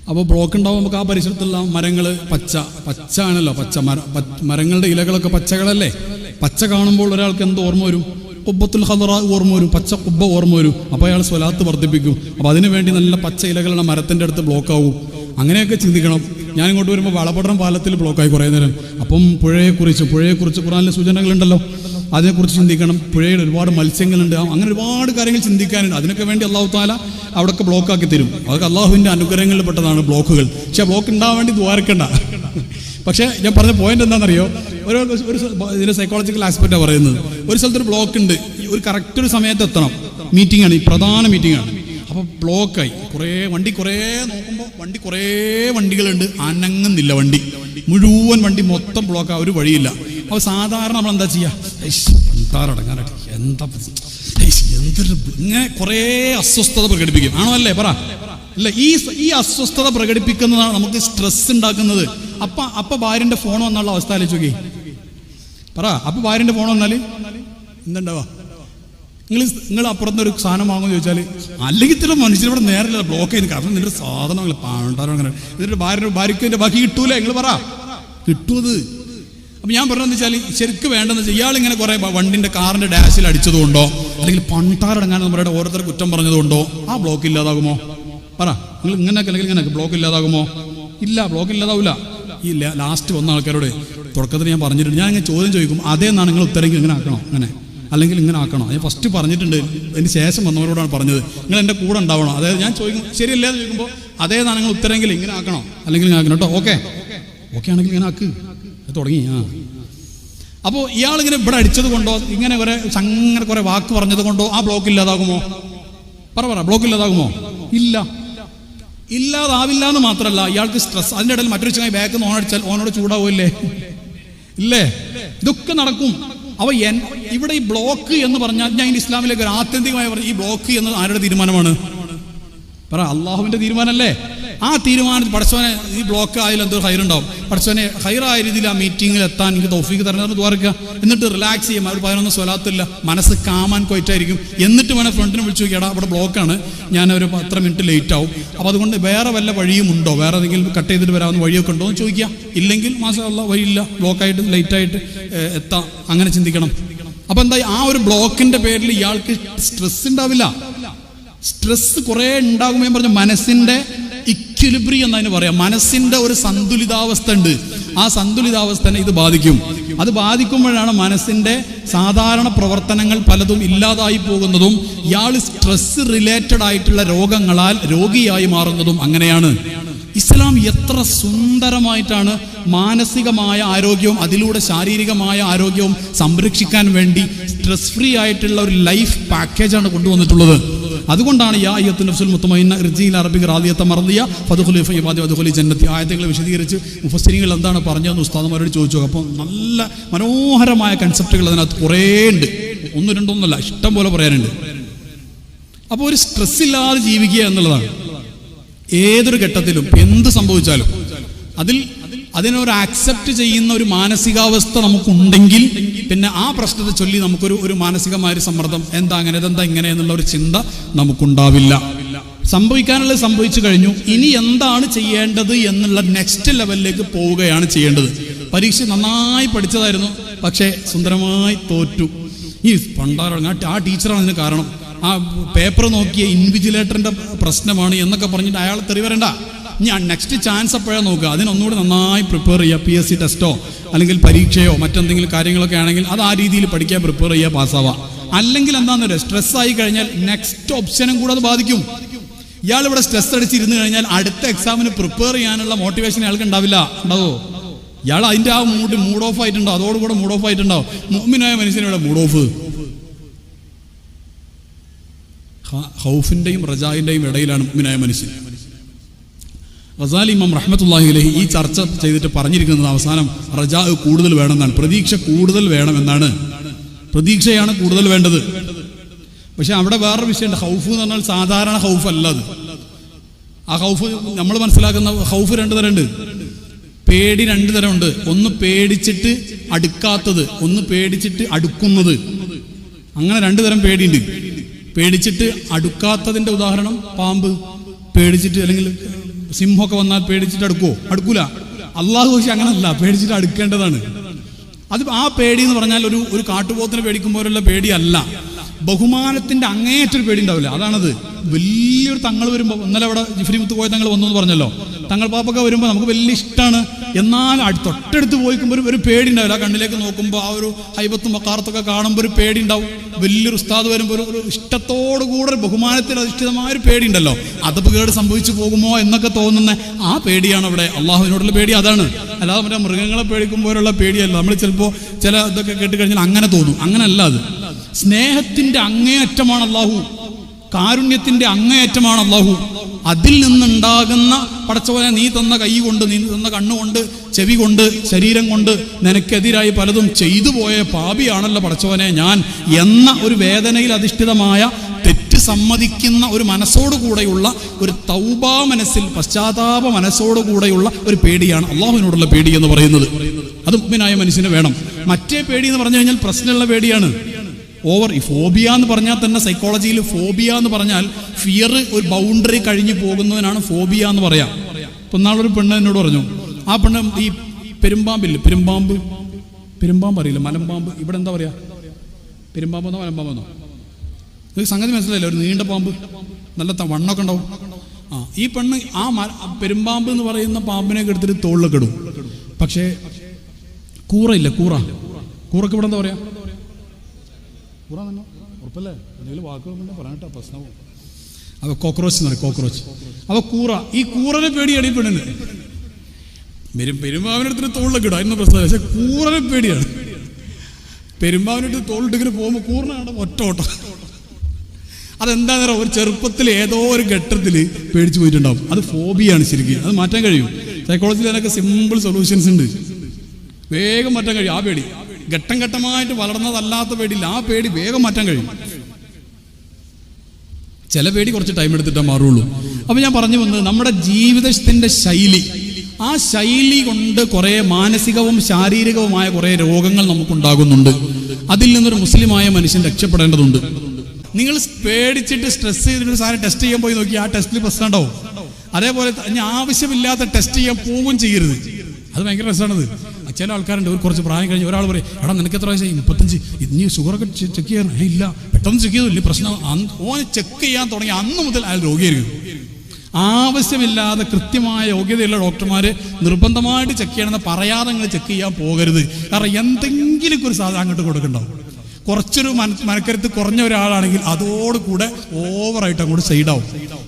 അപ്പോൾ ബ്ലോക്ക് ഉണ്ടാവും നമുക്ക് ആ പരിസരത്തുള്ള മരങ്ങൾ പച്ച പച്ച ആണല്ലോ പച്ച മര മരങ്ങളുടെ ഇലകളൊക്കെ പച്ചകളല്ലേ? പച്ച കാണുമ്പോൾ ഒരാൾക്ക് എന്ത് ഓർമ്മ വരും? കുബ്ബത്തുൽ ഹദറ ഓർമ്മ വരും പച്ച കുബ്ബ ഓർമ്മ വരും. അപ്പോൾ അയാൾ സ്വലാത്ത് വർദ്ധിപ്പിക്കും. അപ്പോൾ അതിനു വേണ്ടി നല്ല പച്ച ഇലകളുടെ മരത്തിന്റെ അടുത്ത് ബ്ലോക്ക് ആവും. അങ്ങനെയൊക്കെ ചിന്തിക്കണം. ഞാൻ ഇങ്ങോട്ട് വരുമ്പോൾ വളപടം പാലത്തിൽ ബ്ലോക്കായി കുറേ നേരം. അപ്പം പുഴയെക്കുറിച്ച് പുഴയെക്കുറിച്ച് ഖുറാനിലെ സൂചനകളുണ്ടല്ലോ. അതിനെക്കുറിച്ച് ചിന്തിക്കണം. പുഴയിൽ ഒരുപാട് മത്സ്യങ്ങളുണ്ട്. അങ്ങനെ ഒരുപാട് കാര്യങ്ങൾ ചിന്തിക്കാനുണ്ട്. അതിനൊക്കെ വേണ്ടി അള്ളാഹു താല അവിടെയൊക്കെ ബ്ലോക്കാക്കി തരും. അതൊക്കെ അള്ളാഹുവിന്റെ അനുഗ്രഹങ്ങളിൽ പെട്ടതാണ് ബ്ലോക്കുകൾ പക്ഷെ ബ്ലോക്ക് ഉണ്ടാവാൻ വേണ്ടി ദ്വാരക്കണ്ട. പക്ഷേ ഞാൻ പറഞ്ഞ പോയിന്റ് എന്താണെന്നറിയോ? ഒരു ഒരു ഇതിന്റെ സൈക്കോളജിക്കൽ ആസ്പെക്റ്റാണ് പറയുന്നത്. ഒരു സ്ഥലത്ത് ഒരു ബ്ലോക്ക് ഉണ്ട് ഒരു കറക്റ്റ് ഒരു സമയത്ത് എത്തണം. മീറ്റിംഗ് ആണ്. ഈ പ്രധാന മീറ്റിംഗ് ആണ്. അപ്പോൾ ബ്ലോക്കായി കുറേ വണ്ടി കുറേ നോക്കുമ്പോൾ വണ്ടി കുറേ വണ്ടികളുണ്ട്. അനങ്ങുന്നില്ല വണ്ടി. മുഴുവൻ വണ്ടി മൊത്തം ബ്ലോക്കാ ഒരു വഴിയില്ല. അപ്പോൾ സാധാരണ നമ്മൾ എന്താ ചെയ്യുക എന്താ എന്തൊരു ഇങ്ങനെ കുറേ അസ്വസ്ഥത പ്രകടിപ്പിക്കും. ആണോ അല്ലേ? പറ. അല്ല ഈ ഈ അസ്വസ്ഥത പ്രകടിപ്പിക്കുന്നതാണ് നമുക്ക് സ്ട്രെസ് ഉണ്ടാക്കുന്നത്. അപ്പ അപ്പ ഭാര്യന്റെ ഫോൺ വന്നുള്ള അവസ്ഥ ആലോചിച്ച് നോക്കി. പറ അപ്പൊ ഭാര്യന്റെ ഫോൺ വന്നാൽ? എന്തുണ്ടാവാ നിങ്ങൾ നിങ്ങൾ അപ്പുറത്ത് ഒരു സാധനം വാങ്ങുമെന്ന് ചോദിച്ചാൽ അല്ലെങ്കിൽ ഇത്ര മനുഷ്യർ ഇവിടെ നേരല്ല ബ്ലോക്ക് ചെയ്ത് കാരണം നിന്റെ സാധനങ്ങൾ പാണ്ടാരോ അങ്ങനെ. എന്നിട്ട് ഭാര്യ ഭാര്യക്ക് ബാക്കി കിട്ടൂല? നിങ്ങൾ പറ. കിട്ടൂത്. അപ്പൊ ഞാൻ പറഞ്ഞതെന്ന് വെച്ചാൽ ശരിക്കും വേണ്ടെന്ന് വെച്ചാൽ ഇയാൾ ഇങ്ങനെ കുറെ വണ്ടിന്റെ കാറിന്റെ ഡാഷിൽ അടിച്ചതുകൊണ്ടോ അല്ലെങ്കിൽ പണ്ടാറടങ്ങാൻ നമ്മുടെ ഓരോരുത്തർ കുറ്റം പറഞ്ഞതുകൊണ്ടോ ആ ബ്ലോക്ക് ഇല്ലാതാകുമോ? പറ നിങ്ങൾ ഇങ്ങനെയൊക്കെ അല്ലെങ്കിൽ ഇങ്ങനെയൊക്കെ ബ്ലോക്ക് ഇല്ലാതാകുമോ? ഇല്ല ബ്ലോക്ക് ഇല്ലാതാവില്ല ഈ ലാസ്റ്റ് വന്ന ആൾക്കാരോട് തുടക്കത്തിൽ ഞാൻ പറഞ്ഞിട്ടുണ്ട്. ഞാൻ ഇങ്ങനെ ചോദ്യം ചോദിക്കും അതേന്നാണ് നിങ്ങൾ ഉത്തരം ഇങ്ങനെ ആക്കണോ? അങ്ങനെ. അല്ലെങ്കിൽ ഇങ്ങനെ ആക്കണോ? ഞാൻ ഫസ്റ്റ് പറഞ്ഞിട്ടുണ്ട് അതിന് ശേഷം വന്നവരോടാണ് പറഞ്ഞത് നിങ്ങൾ എന്റെ കൂടെ ഉണ്ടാവണം. അതായത് ഞാൻ ചോദിക്കും ശരിയല്ലേ? എന്ന് ചോദിക്കുമ്പോൾ അതേതാണ് നിങ്ങൾ ഉത്തരം ഇങ്ങനെ ആക്കണോ? അല്ലെങ്കിൽ ഇങ്ങനെ ആക്കണം കേട്ടോ. ഓക്കെ. ഓക്കെ ആണെങ്കിൽ ഇങ്ങനെ ആക്ക്. തുടങ്ങി. ആ. അപ്പോൾ ഇയാളിങ്ങനെ ഇവിടെ അടിച്ചത് കൊണ്ടോ ഇങ്ങനെ കുറെ അങ്ങനെ കുറെ വാക്ക് പറഞ്ഞത് കൊണ്ടോ ആ ബ്ലോക്ക് ഇല്ലാതാകുമോ? പറ പറ ബ്ലോക്ക് ഇല്ലാതാകുമോ? ഇല്ല. ഇല്ലാതാവില്ല എന്ന് മാത്രമല്ല ഇയാൾക്ക് സ്ട്രെസ് അതിന്റെ ഇടയിൽ മറ്റൊരു ചങ്ങായി ബാക്ക് അടിച്ചാൽ ഓനോട് ചൂടാവില്ലേ ഇല്ലേ? ഇതൊക്കെ നടക്കും. അവ എൻ ഇവിടെ ഈ ബ്ലോക്ക് എന്ന് പറഞ്ഞാൽ ഞാൻ ഇസ്ലാമിലേക്ക് ഒരു ആത്യന്തികമായി പറഞ്ഞു ഈ ബ്ലോക്ക് എന്ന് ആരുടെ തീരുമാനമാണ്? പറ അള്ളാഹുവിന്റെ തീരുമാനമല്ലേ ആ തീരുമാനത്തിൽ പടച്ചവനെ ഈ ബ്ലോക്ക് ആയാലും എന്തോ ഹൈറുണ്ടാവും പടച്ചവനെ ഹൈറായ രീതിയിൽ ആ മീറ്റിങ്ങിൽ എത്താൻ എനിക്ക് തൗഫീക്ക് തരണം ദ്വാരക്കുക. എന്നിട്ട് റിലാക്സ് ചെയ്യും. അവർ പതിനൊന്ന് സ്വലാത്തില്ല. മനസ്സ് കാമാൻ കൊയറ്റായിരിക്കും എന്നിട്ട് വേണേൽ ഫ്രണ്ടിനെ വിളിച്ചു നോക്കിയാടാ അവിടെ ബ്ലോക്കാണ് ഞാൻ ഒരു പത്ര മിനിറ്റ് ലേറ്റ് ആവും. അപ്പോൾ അതുകൊണ്ട് വേറെ വല്ല വഴിയും ഉണ്ടോ? വേറെ ഏതെങ്കിലും കട്ട് ചെയ്തിട്ട് വരാവുന്ന വഴിയൊക്കെ ഉണ്ടോ എന്ന് ചോദിക്കുക. ഇല്ലെങ്കിൽ മാസമുള്ള വഴിയില്ല. ബ്ലോക്കായിട്ട് ലേറ്റായിട്ട് എത്താം. അങ്ങനെ ചിന്തിക്കണം. അപ്പോൾ എന്താ ആ ഒരു ബ്ലോക്കിന്റെ പേരിൽ ഇയാൾക്ക് സ്ട്രെസ് ഉണ്ടാവില്ല. സ്ട്രെസ് കുറെ ഉണ്ടാകുമ്പോൾ പറഞ്ഞു മനസ്സിന്റെ ഇക്വിലിബ്രി എന്നതിന് പറയാം. മനസ്സിന്റെ ഒരു സന്തുലിതാവസ്ഥ ഉണ്ട് ആ സന്തുലിതാവസ്ഥനെ ഇത് ബാധിക്കും. അത് ബാധിക്കുമ്പോഴാണ് മനസ്സിന്റെ സാധാരണ പ്രവർത്തനങ്ങൾ പലതും ഇല്ലാതായി പോകുന്നതും ഇയാൾ സ്ട്രെസ് റിലേറ്റഡ് ആയിട്ടുള്ള രോഗങ്ങളാൽ രോഗിയായി മാറുന്നതും അങ്ങനെയാണ്. ഇസ്ലാം എത്ര സുന്ദരമായിട്ടാണ് മാനസികമായ ആരോഗ്യവും അതിലൂടെ ശാരീരികമായ ആരോഗ്യവും സംരക്ഷിക്കാൻ വേണ്ടി സ്ട്രെസ് ഫ്രീ ആയിട്ടുള്ള ഒരു ലൈഫ് പാക്കേജാണ് കൊണ്ടുവന്നിട്ടുള്ളത്. അതുകൊണ്ടാണ് യാ അയ്യത്തു നഫ്സുൽ മുത്തമൈന അറബിക അറബിക് റാദിയത്തെ മറന്നിയ ഫതുഖുലി ഫൈബാദി ഫതുഖുലി ജന്നത്തി. ആയത്തുകൾ വിശദീകരിച്ച് മുഫസ്സിരികൾ എന്താണ് പറഞ്ഞതെന്ന് ഉസ്താദന്മാരോട് ചോദിച്ചു അപ്പോൾ നല്ല മനോഹരമായ കൺസെപ്റ്റുകൾ അതിനകത്ത് കുറേ ഉണ്ട്. ഒന്ന് രണ്ടൊന്നല്ല ഇഷ്ടം പോലെ പറയാനുണ്ട്. അപ്പോൾ ഒരു സ്ട്രെസ് ഇല്ലാതെ ജീവിക്കുക എന്നുള്ളതാണ്. ഏതൊരു ഘട്ടത്തിലും എന്ത് സംഭവിച്ചാലും അതിൽ അതിനൊരു ആക്സെപ്റ്റ് ചെയ്യുന്ന ഒരു മാനസികാവസ്ഥ നമുക്കുണ്ടെങ്കിൽ പിന്നെ ആ പ്രശ്നത്തെ ചൊല്ലി നമുക്കൊരു ഒരു മാനസികമായ സമ്മർദ്ദം. എന്താ അങ്ങനെ ഇതെന്താ ഇങ്ങനെ എന്നുള്ള ഒരു ചിന്ത നമുക്കുണ്ടാവില്ല. സംഭവിക്കാനുള്ളത് സംഭവിച്ചു കഴിഞ്ഞു. ഇനി എന്താണ് ചെയ്യേണ്ടത് എന്നുള്ള നെക്സ്റ്റ് ലെവലിലേക്ക് പോവുകയാണ് ചെയ്യേണ്ടത്. പരീക്ഷ നന്നായി പഠിച്ചതായിരുന്നു. പക്ഷേ സുന്ദരമായി തോറ്റു. ഈ പണ്ടാറ ആ ടീച്ചറാണ് ഇതിന് കാരണം. ആ പേപ്പർ നോക്കിയ ഇൻവിജിലേറ്ററിന്റെ പ്രശ്നമാണ് എന്നൊക്കെ പറഞ്ഞിട്ട് അയാൾ തെറി വരണ്ട. ഞാൻ നെക്സ്റ്റ് ചാൻസ് എപ്പോഴാണ് നോക്കുക. അതിനൊന്നുകൂടി നന്നായി പ്രിപ്പയർ ചെയ്യുക. പി എസ് സി ടെസ്റ്റോ അല്ലെങ്കിൽ പരീക്ഷയോ മറ്റെന്തെങ്കിലും കാര്യങ്ങളൊക്കെ ആണെങ്കിൽ അത് ആ രീതിയിൽ പഠിക്കാൻ പ്രിപ്പയർ ചെയ്യുക പാസ്സാവാം അല്ലെങ്കിൽ എന്താണെന്ന് പറയുക സ്ട്രെസ് ആയി കഴിഞ്ഞാൽ നെക്സ്റ്റ് ഓപ്ഷനും കൂടെ അത് ബാധിക്കും. ഇയാൾ ഇവിടെ സ്ട്രെസ് അടിച്ചിരുന്ന് കഴിഞ്ഞാൽ അടുത്ത എക്സാമിന് പ്രിപ്പയർ ചെയ്യാനുള്ള മോട്ടിവേഷൻ അയാൾക്ക് ഉണ്ടാവില്ല. ഉണ്ടാവോ? ഇയാൾ അതിന്റെ ആ മൂഡ് മൂഡ് ഓഫ് ആയിട്ടുണ്ടോ? അതോടുകൂടെ മൂഡ് ഓഫ് ആയിട്ടുണ്ടോ? മുമ്മിനായ മനുഷ്യനിവിടെ മൂഡ് ഓഫ് ഹൗഫിന്റെയും റജായിന്റെയും ഇടയിലാണ് മുമ്മിനായ മനുഷ്യൻ. റസാലി ഇമാം റഹ്മത്തുല്ലാഹി അലഹി ഈ ചർച്ച ചെയ്തിട്ട് പറഞ്ഞിരിക്കുന്നത് അവസാനം റജാ കൂടുതൽ വേണമെന്നാണ്. പ്രതീക്ഷ കൂടുതൽ വേണമെന്നാണ്. പ്രതീക്ഷയാണ് കൂടുതൽ വേണ്ടത്. പക്ഷെ അവിടെ വേറൊരു വിഷയമുണ്ട്. ഹൗഫ് എന്ന് പറഞ്ഞാൽ സാധാരണ ഹൗഫ് അല്ല അത്. ആ ഹൗഫ് നമ്മൾ മനസ്സിലാക്കുന്ന ഹൗഫ് രണ്ട് തരമുണ്ട്. പേടി രണ്ട് തരമുണ്ട്. ഒന്ന് പേടിച്ചിട്ട് അടുക്കാത്തത് ഒന്ന് പേടിച്ചിട്ട് അടുക്കുന്നത്. അങ്ങനെ രണ്ട് തരം പേടിയുണ്ട്. പേടിച്ചിട്ട് അടുക്കാത്തതിന്റെ ഉദാഹരണം പാമ്പ് പേടിച്ചിട്ട് അല്ലെങ്കിൽ സിംഹമൊക്കെ വന്നാൽ പേടിച്ചിട്ട് അടുക്കുവോ? അടുക്കൂല. അള്ളാഹു പക്ഷെ അങ്ങനല്ല പേടിച്ചിട്ട് അടുക്കേണ്ടതാണ്. അത് ആ പേടി എന്ന് പറഞ്ഞാൽ ഒരു ഒരു കാട്ടുപോത്തിനെ പേടിക്കുമ്പോഴുള്ള പേടിയല്ല. ബഹുമാനത്തിന്റെ അങ്ങേയറ്റൊരു പേടി ഉണ്ടാവില്ല അതാണത്. വലിയൊരു തങ്ങൾ വരുമ്പോൾ ഇന്നലെ അവിടെ ജിഫ്രി മുത്ത് പോയ തങ്ങൾ വന്നു എന്ന് പറഞ്ഞല്ലോ. തങ്ങൾ പാപ്പൊക്കെ വരുമ്പോൾ നമുക്ക് വലിയ ഇഷ്ടമാണ് എന്നാൽ തൊട്ടടുത്ത് പോയിക്കുമ്പോൾ ഒരു- പേടി ഉണ്ടാവില്ല കണ്ണിലേക്ക് നോക്കുമ്പോൾ ആ ഒരു ഹൈബത്തും വക്കാറത്തൊക്കെ കാണുമ്പോൾ ഒരു പേടി ഉണ്ടാവും വലിയൊരു ഉസ്താദ് വരുമ്പോൾ ഒരു ഇഷ്ടത്തോടു കൂടെ ബഹുമാനത്തിൽ അധിഷ്ഠിതമായ ഒരു പേടി ഉണ്ടല്ലോ അതപ്പ് കേട് സംഭവിച്ചു പോകുമോ എന്നൊക്കെ തോന്നുന്ന ആ പേടിയാണ് അവിടെ. അള്ളാഹുവിനോടുള്ള പേടി അതാണ്. അല്ലാതെ മറ്റേ മൃഗങ്ങളെ പേടിക്കുമ്പോഴുള്ള പേടിയല്ല. നമ്മൾ ചിലപ്പോൾ ചില ഇതൊക്കെ കേട്ട് കഴിഞ്ഞാൽ അങ്ങനെ തോന്നും. അങ്ങനല്ല അത്. സ്നേഹത്തിന്റെ അങ്ങേയറ്റമാണ് അള്ളാഹു. കാരുണ്യത്തിന്റെ അങ്ങേയറ്റമാണ് അള്ളാഹു. അതിൽ നിന്നുണ്ടാകുന്ന പടച്ചവനെ നീ തന്ന കൈ കൊണ്ട് നീ തന്ന കണ്ണുകൊണ്ട് ചെവി കൊണ്ട് ശരീരം കൊണ്ട് നിനക്കെതിരായി പലതും ചെയ്തു പോയ പാപിയാണല്ലോ പടച്ചവനെ ഞാൻ എന്ന ഒരു വേദനയിൽ അധിഷ്ഠിതമായ തെറ്റ് സമ്മതിക്കുന്ന ഒരു മനസ്സോടുകൂടെയുള്ള ഒരു തൗബാ മനസ്സിൽ പശ്ചാത്താപ മനസ്സോടുകൂടെയുള്ള ഒരു പേടിയാണ് അള്ളാഹുവിനോടുള്ള പേടി എന്ന് പറയുന്നത്. അത് മുമ്പിനായ മനുഷ്യന് വേണം. മറ്റേ പേടി എന്ന് പറഞ്ഞു കഴിഞ്ഞാൽ പ്രശ്നമുള്ള പേടിയാണ്. ഓവർ ഈ ഫോബിയ എന്ന് പറഞ്ഞാൽ തന്നെ സൈക്കോളജിയിൽ ഫോബിയ എന്ന് പറഞ്ഞാൽ ഫിയർ ഒരു ബൗണ്ടറി കഴിഞ്ഞു പോകുന്നതിനാണ് ഫോബിയ എന്ന് പറയാം. ഇപ്പൊ നാളൊരു പെണ്ണ് എന്നോട് പറഞ്ഞു ആ പെണ്ണ് ഈ പെരുമ്പാമ്പില്ല? പെരുമ്പാമ്പ് പെരുമ്പാമ്പ് അറിയില്ല മലമ്പാമ്പ് ഇവിടെ എന്താ പറയാ? പെരുമ്പാമ്പെന്നോ മലമ്പാമ്പെന്നോ നിങ്ങൾക്ക് സംഗതി മനസ്സിലായില്ല? ഒരു നീണ്ട പാമ്പ് നല്ല വണ്ണൊക്കെ ഉണ്ടാവും. ആ ഈ പെണ്ണ് ആ പെരുമ്പാമ്പ് എന്ന് പറയുന്ന പാമ്പിനെ എടുത്തിട്ട് തോളിലൊക്കെ ഇടും. പക്ഷേ കൂറയില്ല കൂറ. കൂറക്ക് ഇവിടെ എന്താ പറയാ? കൂറ തന്നെ ഉറപ്പല്ലേ? എന്തെങ്കിലും വാക്കുകൾ പറഞ്ഞിട്ടാ പ്രശ്നവും. അവ കോക്രോച്ച് എന്ന് പറയും കോക്രോച്ച്. അവ കൂറ. ഈ കൂറനെ പേടിയാണ് ഈ പെണ്ണിന്. പെരും പെരുമ്പാവിനടുത്തിന് തോളിലൊക്കെ ഇടും. അതിന് പ്രശ്നം പക്ഷെ കൂറനെ പേടിയാണ്. പെരുമ്പാവിനടുത്ത് തോളിട്ടിങ്ങനെ പോകുമ്പോൾ കൂറിനാണ് ഒറ്റ ഓട്ടം. അതെന്താന്ന് പറയുക ഒരു ചെറുപ്പത്തിൽ ഏതോ ഒരു ഘട്ടത്തിൽ പേടിച്ചു പോയിട്ടുണ്ടാവും. അത് ഫോബിയാണ് ശരിക്കും. അത് മാറ്റാൻ കഴിയും. സൈക്കോളജിയിൽ അതിനൊക്കെ സിമ്പിൾ സൊല്യൂഷൻസ് ഉണ്ട്. വേഗം മാറ്റാൻ കഴിയും. ആ പേടി. ഘട്ടം ഘട്ടമായിട്ട് വളർന്നതല്ലാത്ത പേടിയിൽ ആ പേടി വേഗം മാറ്റാൻ കഴിയും. ചില പേടി കുറച്ച് ടൈം എടുത്തിട്ടേ മാറുള്ളൂ. അപ്പൊ ഞാൻ പറഞ്ഞു വന്നത് നമ്മുടെ ജീവിതത്തിന്റെ ശൈലി. ആ ശൈലി കൊണ്ട് കുറെ മാനസികവും ശാരീരികവുമായ കുറെ രോഗങ്ങൾ നമുക്കുണ്ടാകുന്നുണ്ട്. അതിൽ നിന്നൊരു മുസ്ലിമായ മനുഷ്യൻ രക്ഷപ്പെടേണ്ടതുണ്ട്. നിങ്ങൾ പേടിച്ചിട്ട് സ്ട്രെസ് ചെയ്തിട്ട് സാധനം ടെസ്റ്റ് ചെയ്യാൻ പോയി നോക്കി ആ ടെസ്റ്റിൽ പ്രശ്നം ഉണ്ടാവും. അതേപോലെ ഇനി ആവശ്യമില്ലാത്ത ടെസ്റ്റ് ചെയ്യാൻ പോവുകയും ചെയ്യരുത്. അത് ഭയങ്കര രസമാണത്. ചില ആൾക്കാരുണ്ട് ഒരു കുറച്ച് പ്രായം കഴിഞ്ഞ് ഒരാൾ പറയും എടാ നിനക്ക് എത്ര വയസ്സായി? മുപ്പത്തഞ്ച്. ഇനി ഷുഗറൊക്കെ ചെക്ക് ചെയ്യാൻ ഇല്ല പെട്ടെന്ന് ചെക്ക് ചെയ്തു? ഇല്ല പ്രശ്നം. ഓനെ ചെക്ക് ചെയ്യാൻ തുടങ്ങി. അന്ന് മുതൽ അയാൾ രോഗിയായിരിക്കും. ആവശ്യമില്ലാതെ കൃത്യമായ യോഗ്യതയുള്ള ഡോക്ടർമാർ നിർബന്ധമായിട്ട് ചെക്ക് ചെയ്യണമെന്ന് പറയാതെ നിങ്ങൾ ചെക്ക് ചെയ്യാൻ പോകരുത്. കാരണം എന്തെങ്കിലും ഒരു സാധനം അങ്ങോട്ട് കൊടുക്കണ്ടാവും. കുറച്ചൊരു മന- മനക്കരുത്ത് കുറഞ്ഞ ഒരാളാണെങ്കിൽ അതോടുകൂടെ ഓവറായിട്ട് അങ്ങോട്ട് സൈഡാവും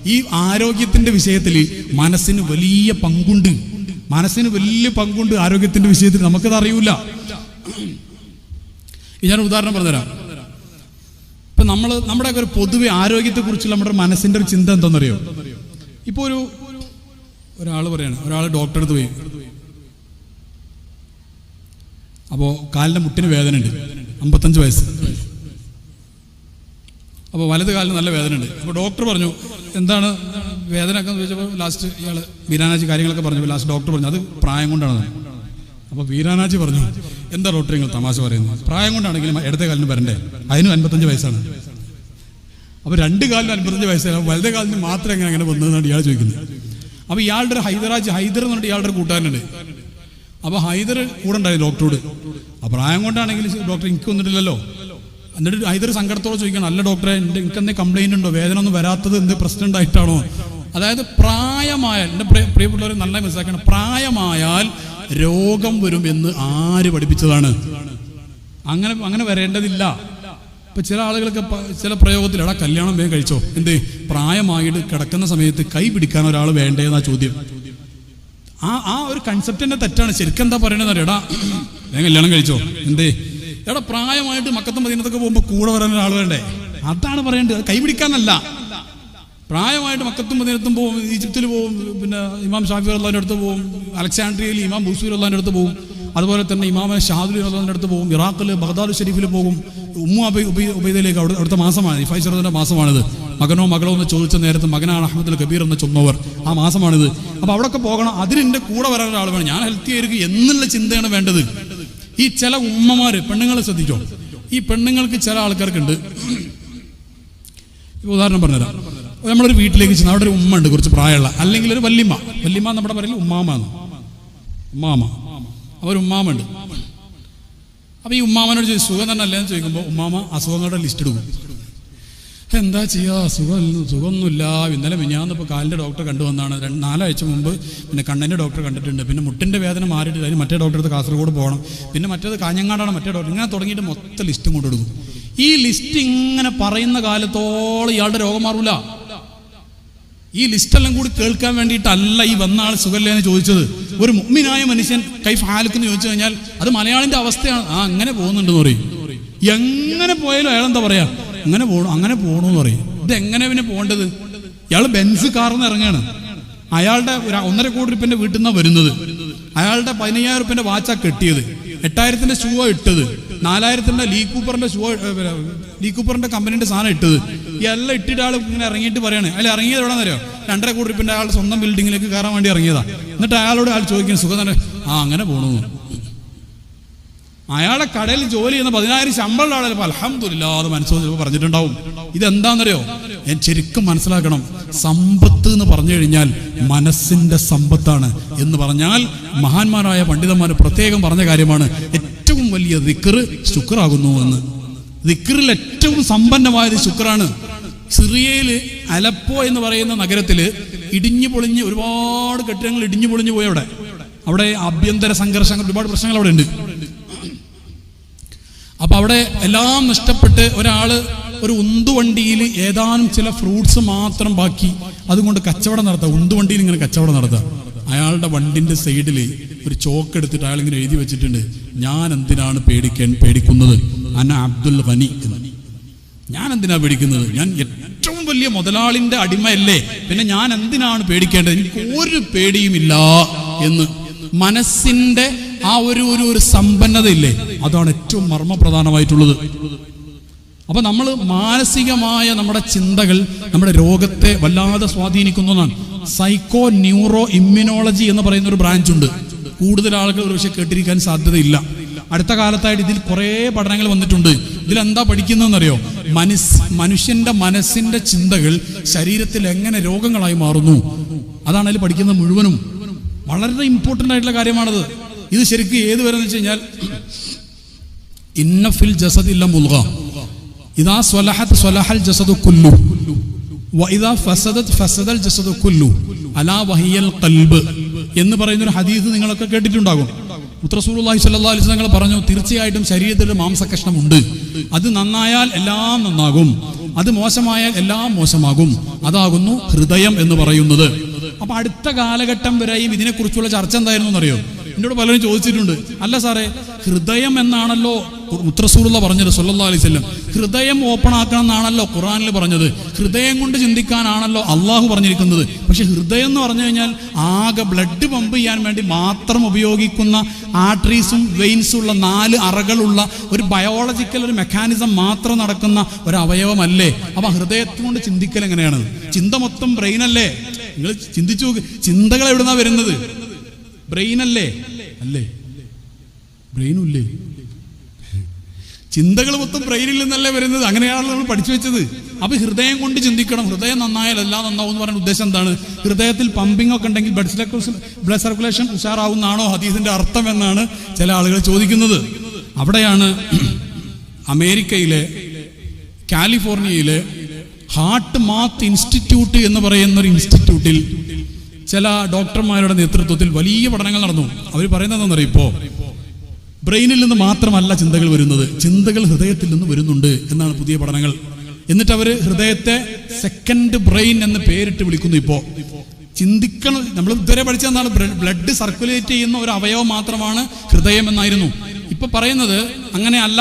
ഈ ആരോഗ്യത്തിന്റെ വിഷയത്തിൽ മനസ്സിന് വലിയ പങ്കുണ്ട്. മനസ്സിന് വലിയ പങ്കുണ്ട് ആരോഗ്യത്തിന്റെ വിഷയത്തിൽ. നമുക്കത് അറിയൂല. ഞാൻ ഉദാഹരണം പറഞ്ഞുതരാം. ഇപ്പൊ നമ്മൾ നമ്മുടെ ഒരു പൊതുവെ ആരോഗ്യത്തെ കുറിച്ചുള്ള നമ്മുടെ മനസ്സിന്റെ ഒരു ചിന്ത എന്താണെന്നറിയോ? ഇപ്പൊ ഒരു ഒരാൾ പറയാണ്. ഒരാൾ ഡോക്ടറെ അടുത്ത് പോയി. അപ്പോൾ കാലിന്റെ മുട്ടിന് വേദന ഉണ്ട് അമ്പത്തഞ്ച് വയസ്സ്. അപ്പോൾ വലത് കാലിന് നല്ല വേദന ഉണ്ട് അപ്പോൾ ഡോക്ടർ പറഞ്ഞു എന്താണ് വേദന എന്ന് ചോദിച്ചപ്പോൾ ലാസ്റ്റ് ഇയാൾ വീരാനാജി കാര്യങ്ങളൊക്കെ പറഞ്ഞു. ലാസ്റ്റ് ഡോക്ടർ പറഞ്ഞു അത് പ്രായം കൊണ്ടാണ് അപ്പോൾ വീരാനാജി പറഞ്ഞു എന്താ ഡോക്ടർ നിങ്ങൾ തമാശ പറയുന്നത്? പ്രായം കൊണ്ടാണെങ്കിലും ഇടത്തെ കാലിന് വരണ്ടേ? അതിനും അൻപത്തഞ്ച് വയസ്സാണ്. അപ്പോൾ രണ്ട് കാലിന് അൻപത്തഞ്ച് വയസ്സാണ്. വലത്തെ കാലിന് മാത്രം എങ്ങനെ അങ്ങനെ വന്നതെന്നാണ് ഇയാൾ ചോദിക്കുന്നത്. അപ്പോൾ ഇയാളുടെ ഒരു ഹൈദരാജ് ഹൈദർ എന്ന് പറഞ്ഞിട്ട് ഇയാളുടെ കൂട്ടാനുണ്ട് അപ്പോൾ ഹൈദർ കൂടെ ഉണ്ടായി ഡോക്ടറോട് ആ പ്രായം കൊണ്ടാണെങ്കിൽ ഡോക്ടർ എനിക്ക് വന്നിട്ടില്ലല്ലോ. എന്നിട്ട് ഹൈദർ സങ്കടത്തോടെ ചോദിക്കണം അല്ല ഡോക്ടറെ എനിക്ക് എന്തെങ്കിലും കംപ്ലൈന്റ് ഉണ്ടോ? വേദന ഒന്നും വരാത്തത് എന്ത് പ്രശ്നം ഉണ്ടായിട്ടാണോ? അതായത് പ്രായമായാൽ എന്റെ പ്രിയ പ്രിയപ്പെട്ടവർ നല്ല മനസ്സിലാക്കണം. പ്രായമായാൽ രോഗം വരും എന്ന് ആര് പഠിപ്പിച്ചതാണ്? അങ്ങനെ അങ്ങനെ വരേണ്ടതില്ല. ഇപ്പൊ ചില ആളുകൾക്ക് ചില പ്രയോഗത്തിൽ എടാ കല്യാണം വേഗം കഴിച്ചോ? എന്ത്? പ്രായമായിട്ട് കിടക്കുന്ന സമയത്ത് കൈ പിടിക്കാൻ ഒരാൾ വേണ്ടേന്നാ ചോദ്യം. ആ ആ ഒരു കൺസെപ്റ്റ് തന്നെ തെറ്റാണ്. ശരിക്കും എന്താ പറയണത് എടാ വേഗം കല്യാണം കഴിച്ചോ? എന്തേ? എടാ പ്രായമായിട്ട് മക്കത്തും മദീനത്തൊക്കെ പോകുമ്പോൾ കൂടെ വരാൻ ഒരാൾ വേണ്ടേ? അതാണ് പറയേണ്ടത്. കൈ കൈപിടിക്കാനല്ല പ്രായമായിട്ട് മക്കത്തും മദീനത്തും പോവും ഈജിപ്തിൽ പോവും പിന്നെ ഇമാം ഷാഫി അള്ളാഹിന്റെ അടുത്ത് പോവും അലക്സാണ്ട്രിയയിൽ ഇമാം ബൂസൂർ അള്ളാഹിന്റെ അടുത്ത് പോവും അതുപോലെ തന്നെ ഇമാമ ഷാദുലി അള്ളാഹിന്റെ അടുത്ത് പോകും ഇറാഖിൽ ബഗ്ദാദ് ഷെരീഫിൽ പോകും ഉമ്മു അബൈ ഉബൈ ഉബൈദയിലേക്ക് അവിടെ അവിടുത്തെ മാസമാണ് ഇഫായ് ഷറദിന്റെ മാസമാണിത്. മകനോ മകളോ എന്ന് ചോദിച്ച നേരത്ത് മകനാണ് അഹമ്മദ് കബീർ എന്ന് ചുമന്നവർ ആ മാസമാണിത്. അപ്പോൾ അവിടെയൊക്കെ പോകണം അതിന് എന്റെ കൂടെ വരാൻ ഒരാൾ വേണം. ഞാൻ ഹെൽത്തി ആയിരിക്കും എന്നുള്ള ചിന്തയാണ് വേണ്ടത്. ഈ ചില ഉമ്മമാർ പെണ്ണുങ്ങളെ ശ്രദ്ധിച്ചോ? ഈ പെണ്ണുങ്ങൾക്ക് ചില ആൾക്കാർക്കുണ്ട്. ഉദാഹരണം പറഞ്ഞുതരാം. നമ്മളൊരു വീട്ടിലേക്ക് ചെന്ന് അവിടെ ഒരു ഉമ്മ ഉണ്ട് കുറച്ച് പ്രായമുള്ള. അല്ലെങ്കിൽ ഒരു വല്യമ്മ. വല്യമ്മ നമ്മുടെ പറയില്ല ഉമ്മാമ. ഉമ്മാമ അവർ ഉമ്മാമ ഉണ്ട്. അപ്പൊ ഈ ഉമ്മാമനോട് ചോദിച്ചു സുഖം തന്നെ അല്ലേന്ന് ചോദിക്കുമ്പോൾ ഉമ്മാമ അസുഖങ്ങളുടെ ലിസ്റ്റ് എടുക്കും എന്താ ചെയ്യാ? സുഖം സുഖമൊന്നുമില്ല. ഇന്നലെ മിഞ്ഞാന്നിപ്പോൾ കാലിന്റെ ഡോക്ടർ കണ്ടുവന്നാണ് രണ്ട് നാലാഴ്ച മുമ്പ് പിന്നെ കണ്ണിന്റെ ഡോക്ടറെ കണ്ടിട്ടുണ്ട്. പിന്നെ മുട്ടിന്റെ വേദന മാറിയിട്ട് അതിന് മറ്റേ ഡോക്ടറെ അടുത്ത് കാസർഗോഡ് പോകണം. പിന്നെ മറ്റേത് കാഞ്ഞങ്ങാടാണ് മറ്റേ ഡോക്ടർ ഇങ്ങനെ തുടങ്ങിയിട്ട് മൊത്തം ലിസ്റ്റും കൊണ്ടെടുക്കും ഈ ലിസ്റ്റ് ഇങ്ങനെ പറയുന്ന കാലത്തോളം ഇയാളുടെ രോഗം മാറൂല. ഈ ലിസ്റ്റെല്ലാം കൂടി കേൾക്കാൻ വേണ്ടിയിട്ടല്ല ഈ വന്ന ആൾ സുഖല്ലേന്ന് ചോദിച്ചത്. ഒരു മുഗ്മിനായ മനുഷ്യൻ കൈ ഫാലിക്കെന്ന് ചോദിച്ചു കഴിഞ്ഞാൽ അത് മലയാളിന്റെ അവസ്ഥയാണ്. ആ അങ്ങനെ പോകുന്നുണ്ടെന്ന് പറയും. എങ്ങനെ പോയാലും അയാൾ എന്താ പറയാ? അങ്ങനെ പോണു അങ്ങനെ പോകണമെന്ന് പറയും. ഇത് എങ്ങനെ പിന്നെ പോകേണ്ടത്? ഇയാൾ ബെൻസ് കാർന്ന് ഇറങ്ങാണ്. അയാളുടെ ഒരു ഒന്നര കോടി റുപ്യന്റെ വീട്ടിൽ നിന്നാണ് വരുന്നത്. അയാളുടെ പതിനയ്യായിരം റുപ്യന്റെ വാച്ചാ കെട്ടിയത്. എട്ടായിരത്തിന്റെ ഷൂവാ ഇട്ടത്. നാലായിരത്തിന്റെ ലീ കൂപ്പറിന്റെ ഷൂ ലീ കൂപ്പറിന്റെ കമ്പനിന്റെ സാധനം ഇട്ടത്. എല്ലാം ഇട്ടിട്ട് ആൾ ഇങ്ങനെ ഇറങ്ങിയിട്ട് പറയാണ്. അയാൾ ഇറങ്ങിയത് എവിടെ അറിയോ? രണ്ടര കോടി റുപ്യന്റെ അയാളുടെ സ്വന്തം ബിൽഡിങ്ങിലേക്ക് കയറാൻ വേണ്ടി ഇറങ്ങിയതാ. എന്നിട്ട് അയാളോട് അയാൾ ചോദിക്കുന്നു സുഖം തന്നെ? ആ അങ്ങനെ പോണു. അയാളെ കടയിൽ ജോലി ചെയ്യുന്ന പതിനായിരം ശമ്പളം ആളെ അലഹമില്ലാതെ മനസ്സോന്ന് പറഞ്ഞിട്ടുണ്ടാവും. ഇതെന്താണെന്നറിയോ ഞാൻ ശരിക്കും മനസ്സിലാക്കണം. സമ്പത്ത് എന്ന് പറഞ്ഞു കഴിഞ്ഞാൽ മനസ്സിന്റെ സമ്പത്താണ് എന്ന് പറഞ്ഞാൽ മഹാന്മാരായ പണ്ഡിതന്മാർ പ്രത്യേകം പറഞ്ഞ കാര്യമാണ്. വലിയ ദിക്കറ് ശുക്രാകുന്നു എന്ന് ദിക്കറിൽ ഏറ്റവും സമ്പന്നമായത് ശുക്രാണ്. സിറിയയിൽ അലപ്പോ എന്ന് പറയുന്ന നഗരത്തിൽ ഇടിഞ്ഞു പൊളിഞ്ഞ് ഒരുപാട് കെട്ടിടങ്ങൾ ഇടിഞ്ഞു പൊളിഞ്ഞു പോയി അവിടെ അവിടെ ആഭ്യന്തര സംഘർഷങ്ങൾ ഒരുപാട് പ്രശ്നങ്ങൾ അവിടെ ഉണ്ട് അപ്പൊ അവിടെ എല്ലാം നഷ്ടപ്പെട്ട് ഒരാൾ ഒരു ഉന്തുവണ്ടിയിൽ ഏതാനും ചില ഫ്രൂട്ട്സ് മാത്രം ബാക്കി. അതുകൊണ്ട് കച്ചവടം നടത്തുക ഉന്തുവണ്ടിയിൽ ഇങ്ങനെ കച്ചവടം നടത്തുക അയാളുടെ വണ്ടിന്റെ സൈഡിൽ ഒരു ചോക്ക് എടുത്തിട്ട് അയാൾ ഇങ്ങനെ എഴുതി വെച്ചിട്ടുണ്ട്. ഞാൻ എന്തിനാണ് പേടിക്കാൻ പേടിക്കുന്നത്? അന അബ്ദുൽ ഖനി ഞാൻ എന്തിനാ പേടിക്കുന്നത്? ഞാൻ ഏറ്റവും വലിയ മുതലാളിന്റെ അടിമയല്ലേ. പിന്നെ ഞാൻ എന്തിനാണ് പേടിക്കേണ്ടത്? എനിക്ക് ഒരു പേടിയുമില്ല. എന്ന് മനസ്സിന്റെ ആ ഒരു ഒരു ഒരു സമ്പന്നതയില്ലേ? അതാണ് ഏറ്റവും മർമ്മപ്രധാനമായിട്ടുള്ളത്. അപ്പൊ നമ്മൾ മാനസികമായ നമ്മുടെ ചിന്തകൾ നമ്മുടെ രോഗത്തെ വല്ലാതെ സ്വാധീനിക്കുന്നതാണ്. സൈക്കോ ന്യൂറോ ഇമ്മ്യൂണോളജി എന്ന് പറയുന്ന ഒരു ബ്രാഞ്ച് ഉണ്ട്. കൂടുതൽ ആളുകൾ ഒരു പക്ഷേ കേട്ടിരിക്കാൻ സാധ്യതയില്ല. അടുത്ത കാലത്തായിട്ട് ഇതിൽ കുറേ പഠനങ്ങൾ വന്നിട്ടുണ്ട്. ഇതിലെന്താ പഠിക്കുന്നതെന്നറിയോ? മനസ് മനുഷ്യന്റെ മനസ്സിന്റെ ചിന്തകൾ ശരീരത്തിൽ എങ്ങനെ രോഗങ്ങളായി മാറുന്നു? അതാണ് അതിൽ പഠിക്കുന്നത് മുഴുവനും. വളരെ ഇമ്പോർട്ടന്റ് ആയിട്ടുള്ള കാര്യമാണത്. ഇത് ശരിക്കും ഏത് വരെ വെച്ച് കഴിഞ്ഞാൽ ഇന്നഫിൽ മുൽഗ ഇതാ സ്വലഹത്ത് സ്വലഹൽ ജസദു കുല്ലു. വഇദാ ഫസദത് ഫസദൽ ജസദു കുല്ലു. അലാ വഹിയൽ ഖൽബ്. എന്ന് പറയുന്ന ഒരു ഹദീസ് നിങ്ങളൊക്കെ കേട്ടിട്ടുണ്ടാകും. മുത്രസൂലുള്ളാഹി സ്വല്ലല്ലാഹു അലൈഹി വസല്ലം പറഞ്ഞു തീർച്ചയായിട്ടും ശരീരത്തിൽ മാംസകഷ്ണമുണ്ട് അത് നന്നായാൽ എല്ലാം നന്നാകും. അത് മോശമായാൽ എല്ലാം മോശമാകും. അതാകുന്നു ഹൃദയം എന്ന് പറയുന്നത്. അപ്പൊ അടുത്ത കാലഘട്ടം വരെയും ഇതിനെക്കുറിച്ചുള്ള ചർച്ച എന്തായിരുന്നു എന്നറിയോ? എന്നോട് പലരും ചോദിച്ചിട്ടുണ്ട്. അല്ല സാറേ ഹൃദയം എന്നാണല്ലോ മുത്രസൂറുള്ള പറഞ്ഞത് സൊല്ലാ അലൈഹി ഹൃദയം ഓപ്പൺ ആക്കണം എന്നാണല്ലോ ഖുറാനിൽ പറഞ്ഞത്. ഹൃദയം കൊണ്ട് ചിന്തിക്കാനാണല്ലോ അള്ളാഹു പറഞ്ഞിരിക്കുന്നത്. പക്ഷെ ഹൃദയം എന്ന് പറഞ്ഞു കഴിഞ്ഞാൽ ആകെ ബ്ലഡ് പമ്പ് ചെയ്യാൻ വേണ്ടി മാത്രം ഉപയോഗിക്കുന്ന ആർട്ടറീസും വെയിൻസും ഉള്ള നാല് അറകളുള്ള ഒരു ബയോളജിക്കൽ ഒരു മെക്കാനിസം മാത്രം നടക്കുന്ന ഒരു അവയവമല്ലേ അപ്പം ഹൃദയത്തിൽ കൊണ്ട് ചിന്തിക്കൽ എങ്ങനെയാണ്? ചിന്ത മൊത്തം ബ്രെയിൻ അല്ലേ? നിങ്ങൾ ചിന്തിച്ചു ചിന്തകൾ എവിടുന്നാ വരുന്നത്? ബ്രെയിൻ അല്ലേ? അല്ലേ? ബ്രെയിനും ഇല്ലേ? ചിന്തകൾ മൊത്തം ബ്രെയിനിൽ നിന്നല്ലേ വരുന്നത്? അങ്ങനെയാണല്ലോ നമ്മൾ പഠിച്ചു വെച്ചത്. അപ്പൊ ഹൃദയം കൊണ്ട് ചിന്തിക്കണം. ഹൃദയം നന്നായാൽ എല്ലാം നന്നാവും എന്ന് പറയുന്ന ഉദ്ദേശം എന്താണ്? ഹൃദയത്തിൽ പമ്പിംഗ് ഒക്കെ ഉണ്ടെങ്കിൽ ബ്ലഡ് സർക്കുലേഷൻ ബ്ലഡ് സർക്കുലേഷൻ ഉഷാറാവുന്നതാണോ ഹദീസിന്റെ അർത്ഥം എന്നാണ് ചില ആളുകൾ ചോദിക്കുന്നത്. അവിടെയാണ് അമേരിക്കയിലെ കാലിഫോർണിയയിലെ ഹാർട്ട് മാത്ത് ഇൻസ്റ്റിറ്റ്യൂട്ട് എന്ന് പറയുന്ന ഒരു ഇൻസ്റ്റിറ്റ്യൂട്ടിൽ ചില ഡോക്ടർമാരുടെ നേതൃത്വത്തിൽ വലിയ പഠനങ്ങൾ നടന്നു. അവർ പറയുന്നത് ബ്രെയിനിൽ നിന്ന് മാത്രമല്ല ചിന്തകൾ വരുന്നത്. ചിന്തകൾ ഹൃദയത്തിൽ നിന്ന് വരുന്നുണ്ട് എന്നാണ് പുതിയ പഠനങ്ങൾ. എന്നിട്ട് അവർ ഹൃദയത്തെ സെക്കൻഡ് ബ്രെയിൻ എന്ന് പേരിട്ട് വിളിക്കുന്നു ഇപ്പോൾ ചിന്തിക്കണം നമ്മൾ ഇതുവരെ പഠിച്ചെന്താണ് ബ്ലഡ് സർക്കുലേറ്റ് ചെയ്യുന്ന ഒരു അവയവം മാത്രമാണ് ഹൃദയം എന്നായിരുന്നു. ഇപ്പൊ പറയുന്നത് അങ്ങനെ അല്ല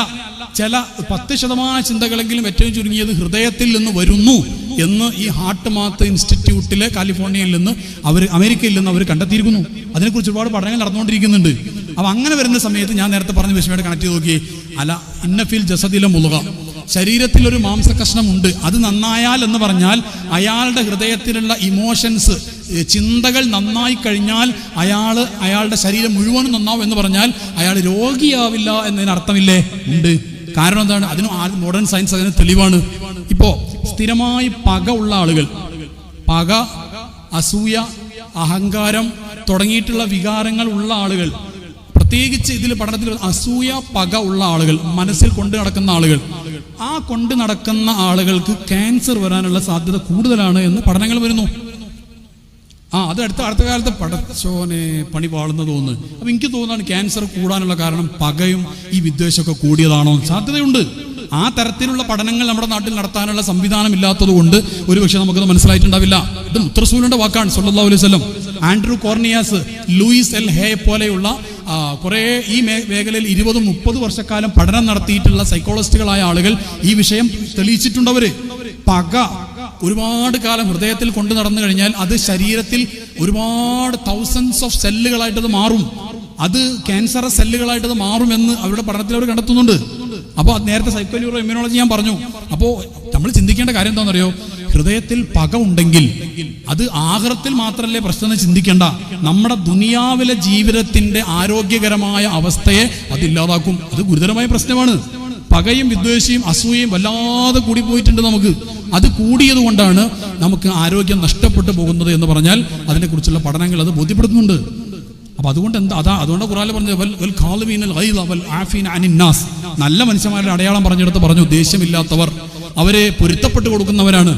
ചില പത്ത് ശതമാനം ചിന്തകളെങ്കിലും ഏറ്റവും ചുരുങ്ങിയത് ഹൃദയത്തിൽ നിന്ന് വരുന്നു എന്ന് ഈ ഹാർട്ട് മാത്ത് ഇൻസ്റ്റിറ്റ്യൂട്ടിലെ കാലിഫോർണിയയിൽ നിന്ന് അവർ അമേരിക്കയിൽ നിന്ന് അവർ കണ്ടെത്തിയിരിക്കുന്നു. അതിനെക്കുറിച്ച് ഒരുപാട് പഠനങ്ങൾ നടന്നുകൊണ്ടിരിക്കുന്നുണ്ട്. അപ്പം അങ്ങനെ വരുന്ന സമയത്ത് ഞാൻ നേരത്തെ പറഞ്ഞ വിഷയമായിട്ട് കണക്ട് ചെയ്ത് നോക്കി അല്ല ഇന്നഫിൽ ജസദില മുളുക. ശരീരത്തിൽ ഒരു മാംസകഷ്ണമുണ്ട് അത് നന്നായാൽ എന്ന് പറഞ്ഞാൽ അയാളുടെ ഹൃദയത്തിലുള്ള ഇമോഷൻസ് ചിന്തകൾ നന്നായി കഴിഞ്ഞാൽ അയാൾ അയാളുടെ ശരീരം മുഴുവനും നന്നാവും എന്ന് പറഞ്ഞാൽ അയാൾ രോഗിയാവില്ല എന്നതിന് അർത്ഥമില്ലേ? ഉണ്ട്. കാരണം എന്താണ്? അതിന് മോഡേൺ സയൻസ് അതിന് തെളിവാണ്. ഇപ്പോ സ്ഥിരമായി പക ഉള്ള ആളുകൾ പക അസൂയ അഹങ്കാരം തുടങ്ങിയിട്ടുള്ള വികാരങ്ങൾ ഉള്ള ആളുകൾ പ്രത്യേകിച്ച് ഇതിൽ പഠനത്തിൽ അസൂയ പക ഉള്ള ആളുകൾ മനസ്സിൽ കൊണ്ട് നടക്കുന്ന ആളുകൾ ആ കൊണ്ട് നടക്കുന്ന ആളുകൾക്ക് ക്യാൻസർ വരാനുള്ള സാധ്യത കൂടുതലാണ് എന്ന് പഠനങ്ങൾ വരുന്നു. ആ അത് അടുത്ത അടുത്ത കാലത്ത് പടച്ചോനെ പണി പാളുന്ന തോന്നുന്നു അപ്പൊ എനിക്ക് തോന്നുന്നതാണ് ക്യാൻസർ കൂടാനുള്ള കാരണം പകയും ഈ വിദ്വേഷമൊക്കെ കൂടിയതാണോ സാധ്യതയുണ്ട്. ആ തരത്തിലുള്ള പഠനങ്ങൾ നമ്മുടെ നാട്ടിൽ നടത്താനുള്ള സംവിധാനം ഇല്ലാത്തത് കൊണ്ട് ഒരുപക്ഷെ നമുക്കത് മനസ്സിലായിട്ടുണ്ടാവില്ല. ഇത് മുത്രസൂലിന്റെ വാക്കാണ് സല്ലല്ലാഹു അലൈഹി ആൻഡ്രൂ കോർണിയാസ് ലൂയിസ് എൽ ഹേ പോലെയുള്ള കുറെ ഈ മേഖലയിൽ ഇരുപതും മുപ്പത് വർഷക്കാലം പഠനം നടത്തിയിട്ടുള്ള സൈക്കോളജിസ്റ്റുകളായ ആളുകൾ ഈ വിഷയം തെളിയിച്ചിട്ടുണ്ടവര്. പക ഒരുപാട് കാലം ഹൃദയത്തിൽ കൊണ്ടു നടന്നു കഴിഞ്ഞാൽ അത് ശരീരത്തിൽ ഒരുപാട് തൗസൻഡ്സ് ഓഫ് സെല്ലുകളായിട്ടത് മാറും. അത് ക്യാൻസർ സെല്ലുകളായിട്ടത് മാറുമെന്ന് അവരുടെ പഠനത്തിൽ അവർ കണ്ടെത്തുന്നുണ്ട്. അപ്പോൾ നേരത്തെ സൈക്കോന്യൂറോ ഇമ്മ്യൂണോളജി ഞാൻ പറഞ്ഞു. അപ്പോൾ നമ്മൾ ചിന്തിക്കേണ്ട കാര്യം എന്താണെന്നറിയോ? ഹൃദയത്തിൽ പക ഉണ്ടെങ്കിൽ അത് ആഹൃത്തിൽ മാത്രമല്ലേ പ്രശ്നം ചിന്തിക്കേണ്ട. നമ്മുടെ ദുനിയാവിലെ ജീവിതത്തിന്റെ ആരോഗ്യകരമായ അവസ്ഥയെ അത് ഇല്ലാതാക്കും. അത് ഗുരുതരമായ പ്രശ്നമാണ്. പകയും വിദ്വേഷയും അസൂയയും വല്ലാതെ കൂടി പോയിട്ടുണ്ട് നമുക്ക്. അത് കൂടിയത് കൊണ്ടാണ് നമുക്ക് ആരോഗ്യം നഷ്ടപ്പെട്ടു പോകുന്നത് എന്ന് പറഞ്ഞാൽ അതിനെക്കുറിച്ചുള്ള പഠനങ്ങൾ അത് ബോധ്യപ്പെടുത്തുന്നുണ്ട്. അപ്പൊ അതുകൊണ്ട് എന്താ അതാ അതുകൊണ്ട് ഖുറാൻ പറഞ്ഞത് നല്ല മനുഷ്യന്മാരുടെ അടയാളം പറഞ്ഞെടുത്ത് പറഞ്ഞു ദേഷ്യമില്ലാത്തവർ അവരെ പൊരുത്തപ്പെട്ട് കൊടുക്കുന്നവരാണ്.